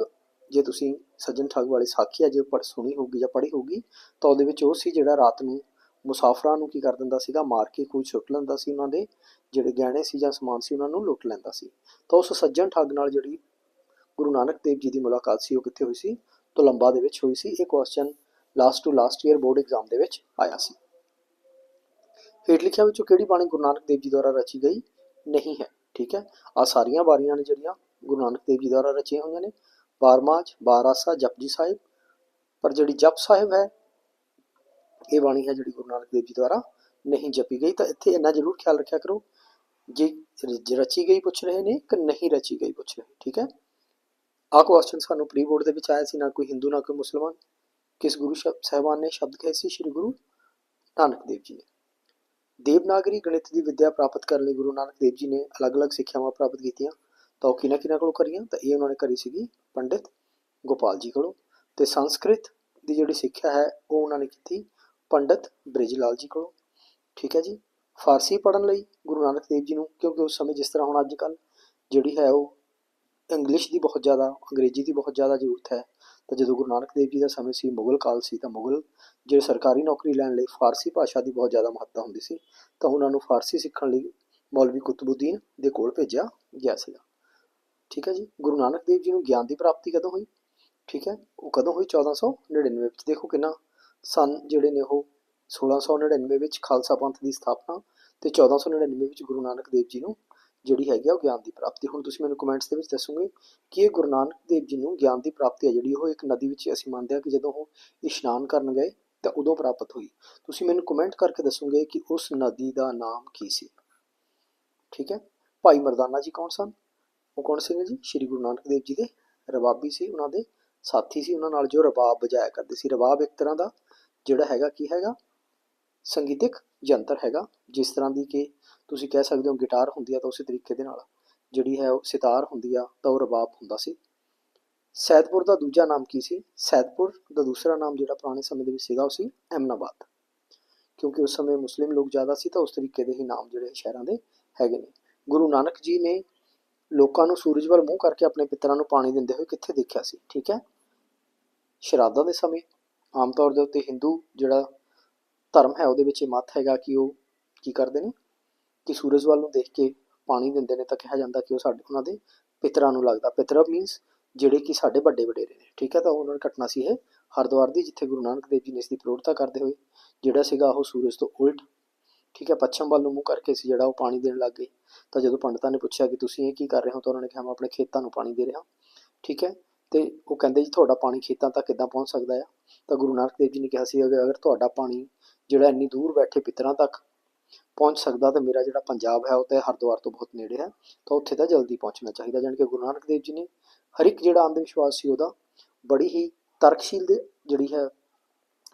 ਜੇ ਤੁਸੀਂ ਸੱਜਣ ਠੱਗ ਵਾਲੀ ਸਾਖੀ ਆ, ਜੇ ਪੜ੍ਹ, ਸੁਣੀ ਹੋਊਗੀ ਜਾਂ ਪੜ੍ਹੀ ਹੋਊਗੀ, ਤਾਂ ਉਹਦੇ ਵਿੱਚ ਉਹ ਸੀ ਜਿਹੜਾ ਰਾਤ ਨੂੰ ਮੁਸਾਫਰਾਂ ਨੂੰ ਕੀ ਕਰ ਦਿੰਦਾ ਸੀਗਾ? ਮਾਰ ਕੇ ਕੋਈ ਛੁੱਟ ਲੈਂਦਾ ਸੀ ਉਹਨਾਂ ਦੇ, ਜਿਹੜੇ ਗਹਿਣੇ ਸੀ ਜਾਂ ਸਮਾਨ ਸੀ, ਉਹਨਾਂ ਨੂੰ ਲੁੱਟ ਲੈਂਦਾ ਸੀ। ਤਾਂ ਉਸ ਸੱਜਣ ਠੱਗ ਨਾਲ ਜਿਹੜੀ ਗੁਰੂ ਨਾਨਕ ਦੇਵ ਜੀ ਦੀ ਮੁਲਾਕਾਤ ਸੀ, ਉਹ ਕਿੱਥੇ ਹੋਈ ਸੀ? ਤੋਲੰਬਾ ਦੇ ਵਿੱਚ ਹੋਈ ਸੀ। ਇਹ question last to last year board exam ਦੇ ਵਿੱਚ ਆਇਆ ਸੀ। ਹੇਠ ਲਿਖਿਆ ਵਿੱਚੋਂ ਕਿਹੜੀ ਬਾਣੀ ਗੁਰੂ ਨਾਨਕ ਦੇਵ ਜੀ ਦੁਆਰਾ ਰਚੀ ਗਈ? ਨਹੀਂ ਹੈ, ਠੀਕ ਹੈ। ਆ ਸਾਰੀਆਂ ਬਾਰੀਆਂ ਨੇ ਜਿਹੜੀਆਂ ਗੁਰੂ ਨਾਨਕ ਦੇਵ ਜੀ ਦੁਆਰਾ ਰਚੀਆਂ ਹੋਈਆਂ ਨੇ। ਬਾਰਮਾਜ ਬਾਰਾਸਾ ਜਪਜੀ ਸਾਹਿਬ। ਪਰ ਜਿਹੜੀ ਜਪ ਸਾਹਿਬ ਹੈ, ਇਹ ਬਾਣੀ ਹੈ ਜਿਹੜੀ ਗੁਰੂ ਨਾਨਕ ਦੇਵ ਜੀ ਦੁਆਰਾ ਨਹੀਂ ਜਪੀ ਗਈ। ਤਾਂ ਇੱਥੇ ਇੰਨਾ ਜ਼ਰੂਰ ਖਿਆਲ ਰੱਖਿਆ ਕਰੋ, ਜੇ ਰ- ਰਚੀ ਗਈ ਪੁੱਛ ਰਹੇ ਨੇ ਕਿ ਨਹੀਂ ਰਚੀ ਗਈ ਪੁੱਛ ਰਹੇ, ਠੀਕ ਹੈ। ਆਹ ਕੁਐਸਚਨ ਸਾਨੂੰ ਪ੍ਰੀ ਬੋਰਡ ਦੇ ਵਿੱਚ ਆਇਆ ਸੀ, ਨਾ ਕੋਈ ਹਿੰਦੂ, ਨਾ ਕੋਈ ਮੁਸਲਮਾਨ। ਕਿਸ ਗੁਰੂ ਸ਼ਬ- ਸਾਹਿਬਾਨ ਨੇ ਸ਼ਬਦ ਕਹੇ ਸੀ, ਸ੍ਰੀ ਗੁਰੂ ਨਾਨਕ ਦੇਵ ਜੀ ਨੇ। ਦੇਵਨਾਗਰੀ ਗਣਿਤ ਦੀ ਵਿੱਦਿਆ ਪ੍ਰਾਪਤ ਕਰਨ ਲਈ ਗੁਰੂ ਨਾਨਕ ਦੇਵ ਜੀ ਨੇ ਅਲੱਗ-ਅਲੱਗ ਸਿੱਖਿਆਵਾਂ ਪ੍ਰਾਪਤ ਕੀਤੀਆਂ। ਤਾਂ ਉਹ ਕਿਹਨਾਂ ਕਿਹਨਾਂ ਕੋਲੋਂ ਕਰੀਆਂ? ਤਾਂ ਇਹ ਉਹਨਾਂ ਨੇ ਕਰੀ ਸੀਗੀ ਪੰਡਿਤ ਗੋਪਾਲ ਜੀ ਕੋਲੋਂ। ਤੇ ਸੰਸਕ੍ਰਿਤ ਦੀ ਜਿਹੜੀ ਸਿੱਖਿਆ ਹੈ, ਉਹ ਉਹਨਾਂ ਨੇ ਕੀਤੀ ਪੰਡਿਤ ਬ੍ਰਿਜ ਲਾਲ ਜੀ ਕੋਲੋਂ। ਠੀਕ ਹੈ ਜੀ? ਫਾਰਸੀ ਪੜ੍ਹਨ ਲਈ ਗੁਰੂ ਨਾਨਕ ਦੇਵ ਜੀ ਨੂੰ, ਕਿਉਂਕਿ ਉਸ ਸਮੇਂ ਜਿਸ ਤਰ੍ਹਾਂ ਹੁਣ ਅੱਜ ਕੱਲ੍ਹ ਜਿਹੜੀ ਹੈ ਉਹ ਇੰਗਲਿਸ਼ ਦੀ ਬਹੁਤ ਜ਼ਿਆਦਾ, ਅੰਗਰੇਜ਼ੀ ਦੀ ਬਹੁਤ ਜ਼ਿਆਦਾ ਜ਼ਰੂਰਤ ਹੈ ਤਾਂ ਜਦੋਂ ਗੁਰੂ ਨਾਨਕ ਦੇਵ ਜੀ ਦਾ ਸਮੇਂ ਸੀ, ਮੁਗਲ ਕਾਲ ਸੀ, ਤਾਂ ਮੁਗਲ ਜਿਹੜੇ ਸਰਕਾਰੀ ਨੌਕਰੀ ਲੈਣ ਲਈ ਫਾਰਸੀ ਭਾਸ਼ਾ ਦੀ ਬਹੁਤ ਜ਼ਿਆਦਾ ਮਹੱਤਤਾ ਹੁੰਦੀ ਸੀ, ਤਾਂ ਉਹਨਾਂ ਨੂੰ ਫਾਰਸੀ ਸਿੱਖਣ ਲਈ ਮੌਲਵੀ ਕੁਤਬੁੱਦੀਨ ਦੇ ਕੋਲ ਭੇਜਿਆ ਗਿਆ ਸੀਗਾ। ਠੀਕ ਹੈ ਜੀ, ਗੁਰੂ ਨਾਨਕ ਦੇਵ ਜੀ ਨੂੰ ਗਿਆਨ ਦੀ ਪ੍ਰਾਪਤੀ ਕਦੋਂ ਹੋਈ? ਠੀਕ ਹੈ, ਉਹ ਕਦੋਂ ਹੋਈ? 1499 ਵਿੱਚ। ਦੇਖੋ ਕਿੰਨਾ ਸਨ ਜਿਹੜੇ ਨੇ ਉਹ 1699 ਵਿੱਚ ਖਾਲਸਾ ਪੰਥ ਦੀ ਸਥਾਪਨਾ ਤੇ 1499 ਵਿੱਚ ਗੁਰੂ ਨਾਨਕ ਦੇਵ ਜੀ ਨੂੰ ਜਿਹੜੀ ਹੈਗੀ ਆ ਉਹ ਗਿਆਨ ਦੀ ਪ੍ਰਾਪਤੀ। ਹੁਣ ਤੁਸੀਂ ਮੈਨੂੰ ਕਮੈਂਟਸ ਦੇ ਵਿੱਚ ਦੱਸੋਗੇ ਕਿ ਇਹ ਗੁਰੂ ਨਾਨਕ ਦੇਵ ਜੀ ਨੂੰ ਗਿਆਨ ਦੀ ਪ੍ਰਾਪਤੀ ਹੈ ਜਿਹੜੀ, ਉਹ ਇੱਕ ਨਦੀ ਵਿੱਚ ਅਸੀਂ ਮੰਨਦੇ ਹਾਂ ਕਿ ਜਦੋਂ ਉਹ ਇਸ਼ਨਾਨ ਕਰਨ ਗਏ ਤਾਂ ਉਦੋਂ ਪ੍ਰਾਪਤ ਹੋਈ। ਤੁਸੀਂ ਮੈਨੂੰ ਕਮੈਂਟ ਕਰਕੇ ਦੱਸੋਗੇ ਕਿ ਉਸ ਨਦੀ ਦਾ ਨਾਮ ਕੀ ਸੀ? ਠੀਕ ਹੈ? ਭਾਈ ਮਰਦਾਨਾ ਜੀ ਕੌਣ ਸਨ? ਉਹ ਕੌਣ ਸੀਗੇ ਜੀ? ਸ਼੍ਰੀ ਗੁਰੂ ਨਾਨਕ ਦੇਵ ਜੀ ਦੇ ਰਬਾਬੀ ਸੀ ਉਹਨਾਂ ਦੇ ਸਾਥੀ ਸੀ ਉਹਨਾਂ ਨਾਲ, ਜੋ ਰਬਾਬ ਵਜਾਇਆ ਕਰਦੇ ਸੀ। ਰਬਾਬ ਇੱਕ ਤਰ੍ਹਾਂ ਦਾ ਜਿਹੜਾ ਹੈਗਾ ਕੀ ਹੈਗਾ? ਸੰਗੀਤਿਕ ਯੰਤਰ ਹੈਗਾ, ਜਿਸ ਤਰ੍ਹਾਂ ਦੀ ਕਿ ਤੁਸੀਂ ਕਹਿ ਸਕਦੇ ਹੋ ਗਿਟਾਰ ਹੁੰਦੀ ਆ ਤਾਂ ਉਸੇ ਤਰੀਕੇ ਦੇ ਨਾਲ। ਜਿਹੜੀ ਹੈ ਉਹ ਸਿਤਾਰ ਹੁੰਦੀ ਆ ਤਾਂ ਉਹ ਰਬਾਬ ਹੁੰਦਾ ਸੀ। ਸੈਦਪੁਰ ਦਾ ਦੂਜਾ ਨਾਮ ਕੀ ਸੀ? ਸੈਦਪੁਰ ਦਾ ਦੂਸਰਾ ਨਾਮ ਜਿਹੜਾ ਪੁਰਾਣੇ ਸਮੇਂ ਦੇ ਵਿੱਚ ਸੀਗਾ ਉਹ ਸੀ ਐਮਨਾਬਾਦ। ਕਿਉਂਕਿ ਉਸ ਸਮੇਂ ਮੁਸਲਿਮ ਲੋਕ ਜ਼ਿਆਦਾ ਸੀ ਤਾਂ ਉਸ ਤਰੀਕੇ ਦੇ ਹੀ ਨਾਮ ਜਿਹੜੇ ਸ਼ਹਿਰਾਂ ਦੇ ਹੈਗੇ ਨੇ। ਗੁਰੂ ਨਾਨਕ ਜੀ ਨੇ ਲੋਕਾਂ ਨੂੰ ਸੂਰਜ ਵੱਲ ਮੂੰਹ ਕਰਕੇ ਆਪਣੇ ਪਿੱਤਰਾਂ ਨੂੰ ਪਾਣੀ ਦਿੰਦੇ ਹੋਏ ਕਿੱਥੇ ਦੇਖਿਆ ਸੀ? ਠੀਕ ਹੈ? ਸ਼ਰਾਧਾਂ ਦੇ ਸਮੇਂ, ਆਮ ਤੌਰ ਦੇ ਉੱਤੇ ਹਿੰਦੂ ਜਿਹੜਾ ਧਰਮ ਹੈ, ਉਹਦੇ ਵਿੱਚ ਇਹ ਮੱਤ ਹੈਗਾ ਕਿ ਉਹ ਕੀ ਕਰਦੇ ਨੇ? ਕਿ ਸੂਰਜ ਵੱਲ ਨੂੰ ਦੇਖ ਕੇ ਪਾਣੀ ਦਿੰਦੇ ਨੇ ਤਾਂ ਕਿਹਾ ਜਾਂਦਾ ਕਿ ਉਹ ਸਾਡੇ, ਉਹਨਾਂ ਦੇ ਪਿਤਰਾਂ ਨੂੰ ਲੱਗਦਾ। ਪਿਤਰਾ ਮੀਨਸ ਜਿਹੜੇ ਕਿ ਸਾਡੇ ਵੱਡੇ ਵਡੇਰੇ ਨੇ, ਠੀਕ ਹੈ ਤਾਂ ਉਹਨਾਂ ਦੀ ਘਟਨਾ ਸੀ ਇਹ ਹਰਿਦੁਆਰ ਦੀ, ਜਿੱਥੇ ਗੁਰੂ ਨਾਨਕ ਦੇਵ ਜੀ ਨੇ ਇਸ ਦੀ ਪ੍ਰੋੜਤਾ ਕਰਦੇ ਹੋਏ, ਜਿਹੜਾ ਸੀਗਾ ਉਹ ਸੂਰਜ ਤੋਂ ਉਲਟ, ਠੀਕ ਹੈ, ਪੱਛਮ ਵੱਲ ਨੂੰ ਮੂੰਹ ਕਰਕੇ ਸੀ, ਜਿਹੜਾ ਉਹ ਪਾਣੀ ਦੇਣ ਲੱਗ ਗਏ। ਤਾਂ ਜਦੋਂ ਪੰਡਤਾਂ ਨੇ ਪੁੱਛਿਆ ਕਿ ਤੁਸੀਂ ਇਹ ਕੀ ਕਰ ਰਹੇ ਹੋ, ਤਾਂ ਉਹਨਾਂ ਨੇ ਕਿਹਾ, ਮੈਂ ਆਪਣੇ ਖੇਤਾਂ ਨੂੰ ਪਾਣੀ ਦੇ ਰਿਹਾ ਠੀਕ ਹੈ, ਤੇ ਉਹ ਕਹਿੰਦੇ ਜੀ, ਤੁਹਾਡਾ ਪਾਣੀ ਖੇਤਾਂ ਤੱਕ ਕਿੱਦਾਂ ਪਹੁੰਚ ਸਕਦਾ ਆ? ਤਾਂ ਗੁਰੂ ਨਾਨਕ ਦੇਵ ਜੀ ਨੇ ਕਿਹਾ ਸੀ ਅਗਰ ਤੁਹਾਡਾ ਪਾਣੀ ਜਿਹੜਾ ਇੰਨੀ ਦੂਰ ਬੈਠੇ ਪਿੱਤਰਾਂ ਤੱਕ ਪਹੁੰਚ ਸਕਦਾ ਤਾਂ ਮੇਰਾ ਜਿਹੜਾ ਪੰਜਾਬ ਹੈ ਉਹ ਤੇ ਹਰਿਦੁਆਰ ਤੋਂ ਬਹੁਤ ਨੇੜੇ ਹੈ, ਤਾਂ ਉੱਥੇ ਤਾਂ ਜਲਦੀ ਪਹੁੰਚਣਾ ਚਾਹੀਦਾ, ਜਾਣੀ ਕਿ ਗੁਰੂ ਨਾਨਕ ਦੇਵ ਜੀ ਨੇ ਹਰ ਇੱਕ ਜਿਹੜਾ ਅੰਧ ਵਿਸ਼ਵਾਸ ਸੀ ਉਹਦਾ ਬੜੀ ਹੀ ਤਰਕਸ਼ੀਲ ਦੇ ਜਿਹੜੀ ਹੈ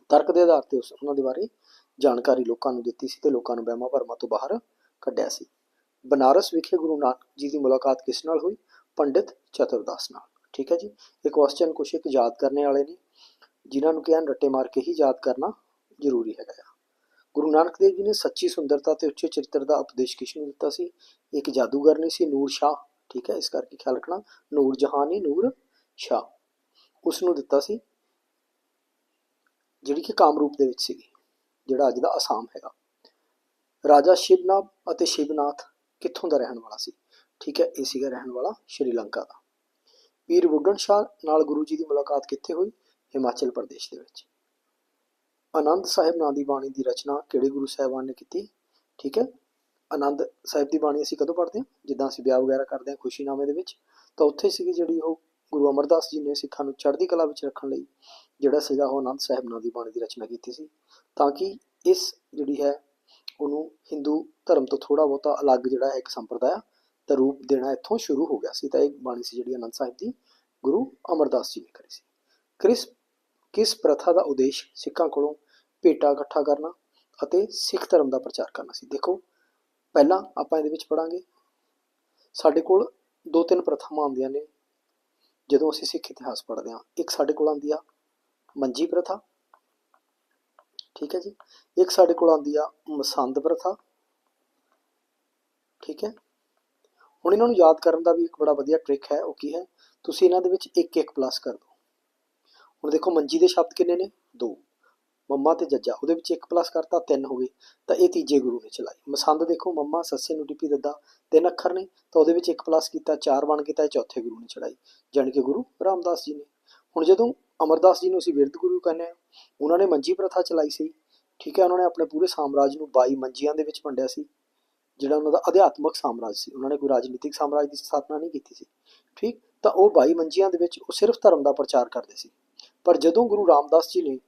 ਤਰਕ ਦੇ ਆਧਾਰ ਤੇ ਉਸ ਉਹਨਾਂ ਦੇ ਬਾਰੇ ਜਾਣਕਾਰੀ ਲੋਕਾਂ ਨੂੰ ਦਿੱਤੀ ਸੀ ਤੇ ਲੋਕਾਂ ਨੂੰ ਵਹਿਮਾਂ ਭਰਮਾਂ ਤੋਂ ਬਾਹਰ ਕੱਢਿਆ ਸੀ। ਬਨਾਰਸ ਵਿਖੇ ਗੁਰੂ ਨਾਨਕ ਜੀ ਦੀ ਮੁਲਾਕਾਤ ਕਿਸ ਨਾਲ ਹੋਈ? ਪੰਡਿਤ ਚਤੁਰਦਾਸ ਨਾਲ। ਠੀਕ ਹੈ ਜੀ ਇਹ ਕੁਐਸਚਨ ਕੁਛ ਇੱਕ ਯਾਦ ਕਰਨੇ ਵਾਲੇ ਨੇ, ਜਿਨ੍ਹਾਂ ਨੂੰ ਕਿਹਾ ਰੱਟੇ ਮਾਰ ਕੇ ਹੀ ਯਾਦ ਕਰਨਾ ਜ਼ਰੂਰੀ ਹੈਗਾ ਆ। ਗੁਰੂ ਨਾਨਕ ਦੇਵ ਜੀ ਨੇ ਸੱਚੀ ਸੁੰਦਰਤਾ ਤੇ ਉੱਚੇ ਚਰਿੱਤਰ ਦਾ ਉਪਦੇਸ਼ ਕਿਸ ਨੂੰ ਦਿੱਤਾ ਸੀ? ਇੱਕ ਜਾਦੂਗਰ ਨਹੀਂ ਸੀ, ਨੂਰ ਸ਼ਾਹ, ਠੀਕ ਹੈ? ਇਸ ਕਰਕੇ ਖਿਆਲ ਰੱਖਣਾ, ਨੂਰ ਜਹਾਨ ਜਹਾਨੀ ਨੂਰ ਸ਼ਾਹ। ਉਸ ਨੂੰ ਦਿੱਤਾ ਸੀ, ਜਿਹੜੀ ਕਿ ਕਾਮਰੂਪ ਦੇ ਵਿੱਚ ਸੀਗੀ, ਜਿਹੜਾ ਅੱਜ ਦਾ ਅਸਾਮ ਹੈਗਾ। ਰਾਜਾ ਸ਼ਿਵਨਾਬ ਅਤੇ ਸ਼ਿਵਨਾਥ ਕਿੱਥੋਂ ਦਾ ਰਹਿਣ ਵਾਲਾ ਸੀ? ਠੀਕ ਹੈ, ਇਹ ਸੀਗਾ ਰਹਿਣ ਵਾਲਾ ਸ਼੍ਰੀਲੰਕਾ ਦਾ। ਪੀਰ ਬੁੱਢਣ ਸ਼ਾਹ ਨਾਲ ਗੁਰੂ ਜੀ ਦੀ ਮੁਲਾਕਾਤ ਕਿੱਥੇ ਹੋਈ? ਹਿਮਾਚਲ ਪ੍ਰਦੇਸ਼ ਦੇ ਵਿੱਚ। ਆਨੰਦ ਸਾਹਿਬ ਨਾਂ ਦੀ ਬਾਣੀ ਦੀ ਰਚਨਾ ਕਿਹੜੇ ਗੁਰੂ ਸਾਹਿਬਾਨ ਨੇ ਕੀਤੀ? ਠੀਕ ਹੈ। ਆਨੰਦ ਸਾਹਿਬ ਦੀ ਬਾਣੀ ਅਸੀਂ ਕਦੋਂ ਪੜ੍ਹਦੇ ਹਾਂ? ਜਿੱਦਾਂ ਅਸੀਂ ਵਿਆਹ ਵਗੈਰਾ ਕਰਦੇ ਹਾਂ ਖੁਸ਼ੀਨਾਮੇ ਦੇ ਵਿੱਚ, ਤਾਂ ਉੱਥੇ ਸੀਗੀ ਜਿਹੜੀ ਉਹ ਗੁਰੂ ਅਮਰਦਾਸ ਜੀ ਨੇ ਸਿੱਖਾਂ ਨੂੰ ਚੜ੍ਹਦੀ ਕਲਾ ਵਿੱਚ ਰੱਖਣ ਲਈ ਜਿਹੜਾ ਸੀਗਾ ਉਹ ਆਨੰਦ ਸਾਹਿਬ ਨਾਂ ਦੀ ਬਾਣੀ ਦੀ ਰਚਨਾ ਕੀਤੀ ਸੀ। ਤਾਂ ਕਿ ਇਸ ਜਿਹੜੀ ਹੈ, ਉਹਨੂੰ ਹਿੰਦੂ ਧਰਮ ਤੋਂ ਥੋੜਾ ਬਹੁਤਾ ਅਲੱਗ ਜਿਹੜਾ ਹੈ ਇੱਕ ਸੰਪਰਦਾਇ ਦਾ ਰੂਪ ਦੇਣਾ ਇੱਥੋਂ ਸ਼ੁਰੂ ਹੋ ਗਿਆ ਸੀ। ਤਾਂ ਇਹ ਬਾਣੀ ਸੀ ਜਿਹੜੀ ਆਨੰਦ ਸਾਹਿਬ ਦੀ ਗੁਰੂ ਅਮਰਦਾਸ ਜੀ ਨੇ ਕਰੀ ਸੀ। ਕ੍ਰਿਸ ਕਿਸ ਪ੍ਰਥਾ ਦਾ ਉਦੇਸ਼ ਸਿੱਖਾਂ ਕੋਲੋਂ ਭੇਟਾ ਇਕੱਠਾ ਕਰਨਾ ਅਤੇ ਸਿੱਖ ਧਰਮ ਦਾ ਪ੍ਰਚਾਰ ਕਰਨਾ ਸੀ? ਦੇਖੋ, ਪਹਿਲਾਂ ਆਪਾਂ ਇਹਦੇ ਵਿੱਚ ਪੜਾਂਗੇ ਸਾਡੇ ਕੋਲ ਦੋ ਤਿੰਨ ਪ੍ਰਥਾਵਾਂ ਆਉਂਦੀਆਂ ਨੇ, ਜਦੋਂ ਅਸੀਂ ਸਿੱਖ ਇਤਿਹਾਸ ਪੜ੍ਹਦੇ ਹਾਂ। ਇੱਕ ਸਾਡੇ ਕੋਲ ਆਉਂਦੀ ਆ ਮੰਜੀ ਪ੍ਰਥਾ, ਠੀਕ ਹੈ ਜੀ? ਇੱਕ ਸਾਡੇ ਕੋਲ ਆਉਂਦੀ ਆ ਮਸੰਦ ਪ੍ਰਥਾ, ਠੀਕ ਹੈ? ਹੁਣ ਇਹਨਾਂ ਨੂੰ ਯਾਦ ਕਰਨ ਦਾ ਵੀ ਇੱਕ ਬੜਾ ਵਧੀਆ ਟ੍ਰਿਕ ਹੈ। ਉਹ ਕੀ ਹੈ? ਤੁਸੀਂ ਇਹਨਾਂ ਦੇ ਵਿੱਚ ਇੱਕ ਇੱਕ ਪਲੱਸ ਕਰ ਦਿਓ। ਹੁਣ ਦੇਖੋ ਮੰਜੀ ਦੇ ਸ਼ਬਦ ਕਿੰਨੇ ਨੇ? ਦੋ। ਮੰਮਾ ਤੇ ਜੱਜਾ, ਉਹਦੇ ਵਿੱਚ ਇੱਕ ਪਲੱਸ ਕਰਤਾ, ਤਿੰਨ ਹੋ ਗਏ। ਤਾਂ ਇਹ ਤੀਜੇ ਗੁਰੂ ਨੇ ਚਲਾਈ ਮਸੰਦ ਦੇਖੋ, ਮੰਮਾ, ਸੱਸੇ ਨੂੰ ਟਿੱਪੀ ਦੱਦਾ, ਤਿੰਨ ਅੱਖਰ ਨੇ, ਤਾਂ ਉਹਦੇ ਵਿੱਚ ਇੱਕ ਪਲੱਸ ਕੀਤਾ, ਚਾਰ ਬਣ ਕੇ ਤਾਂ ਇਹ ਚੌਥੇ ਗੁਰੂ ਨੇ ਚੜਾਈ ਜਾਣੀ ਕਿ ਗੁਰੂ ਰਾਮਦਾਸ ਜੀ ਨੇ। ਹੁਣ ਜਦੋਂ ਅਮਰਦਾਸ ਜੀ ਨੂੰ ਅਸੀਂ ਵਿਰਧ ਗੁਰੂ ਕਹਿੰਦੇ ਆ ਉਹਨਾਂ ਨੇ ਮੰਜੀ ਪ੍ਰਥਾ ਚਲਾਈ ਸੀ। ਠੀਕ ਹੈ, ਉਹਨਾਂ ਨੇ ਆਪਣੇ ਪੂਰੇ ਸਾਮਰਾਜ ਨੂੰ 22 ਮੰਜੀਆਂ ਦੇ ਵਿੱਚ ਵੰਡਿਆ ਸੀ, ਜਿਹੜਾ ਉਹਨਾਂ ਦਾ ਅਧਿਆਤਮਕ ਸਾਮਰਾਜ ਸੀ। ਉਹਨਾਂ ਨੇ ਕੋਈ ਰਾਜਨੀਤਿਕ ਸਾਮਰਾਜ ਦੀ ਸਥਾਪਨਾ ਨਹੀਂ ਕੀਤੀ ਸੀ। ਠੀਕ? ਤਾਂ ਉਹ 22 ਮੰਜੀਆਂ ਦੇ ਵਿੱਚ, ਉਹ ਸਿਰਫ ਧਰਮ ਦਾ ਪ੍ਰਚਾਰ ਕਰਦੇ ਸੀ। ਪਰ ਜਦੋਂ ਗੁਰੂ ਰਾਮਦਾਸ ਜੀ ਨੇ,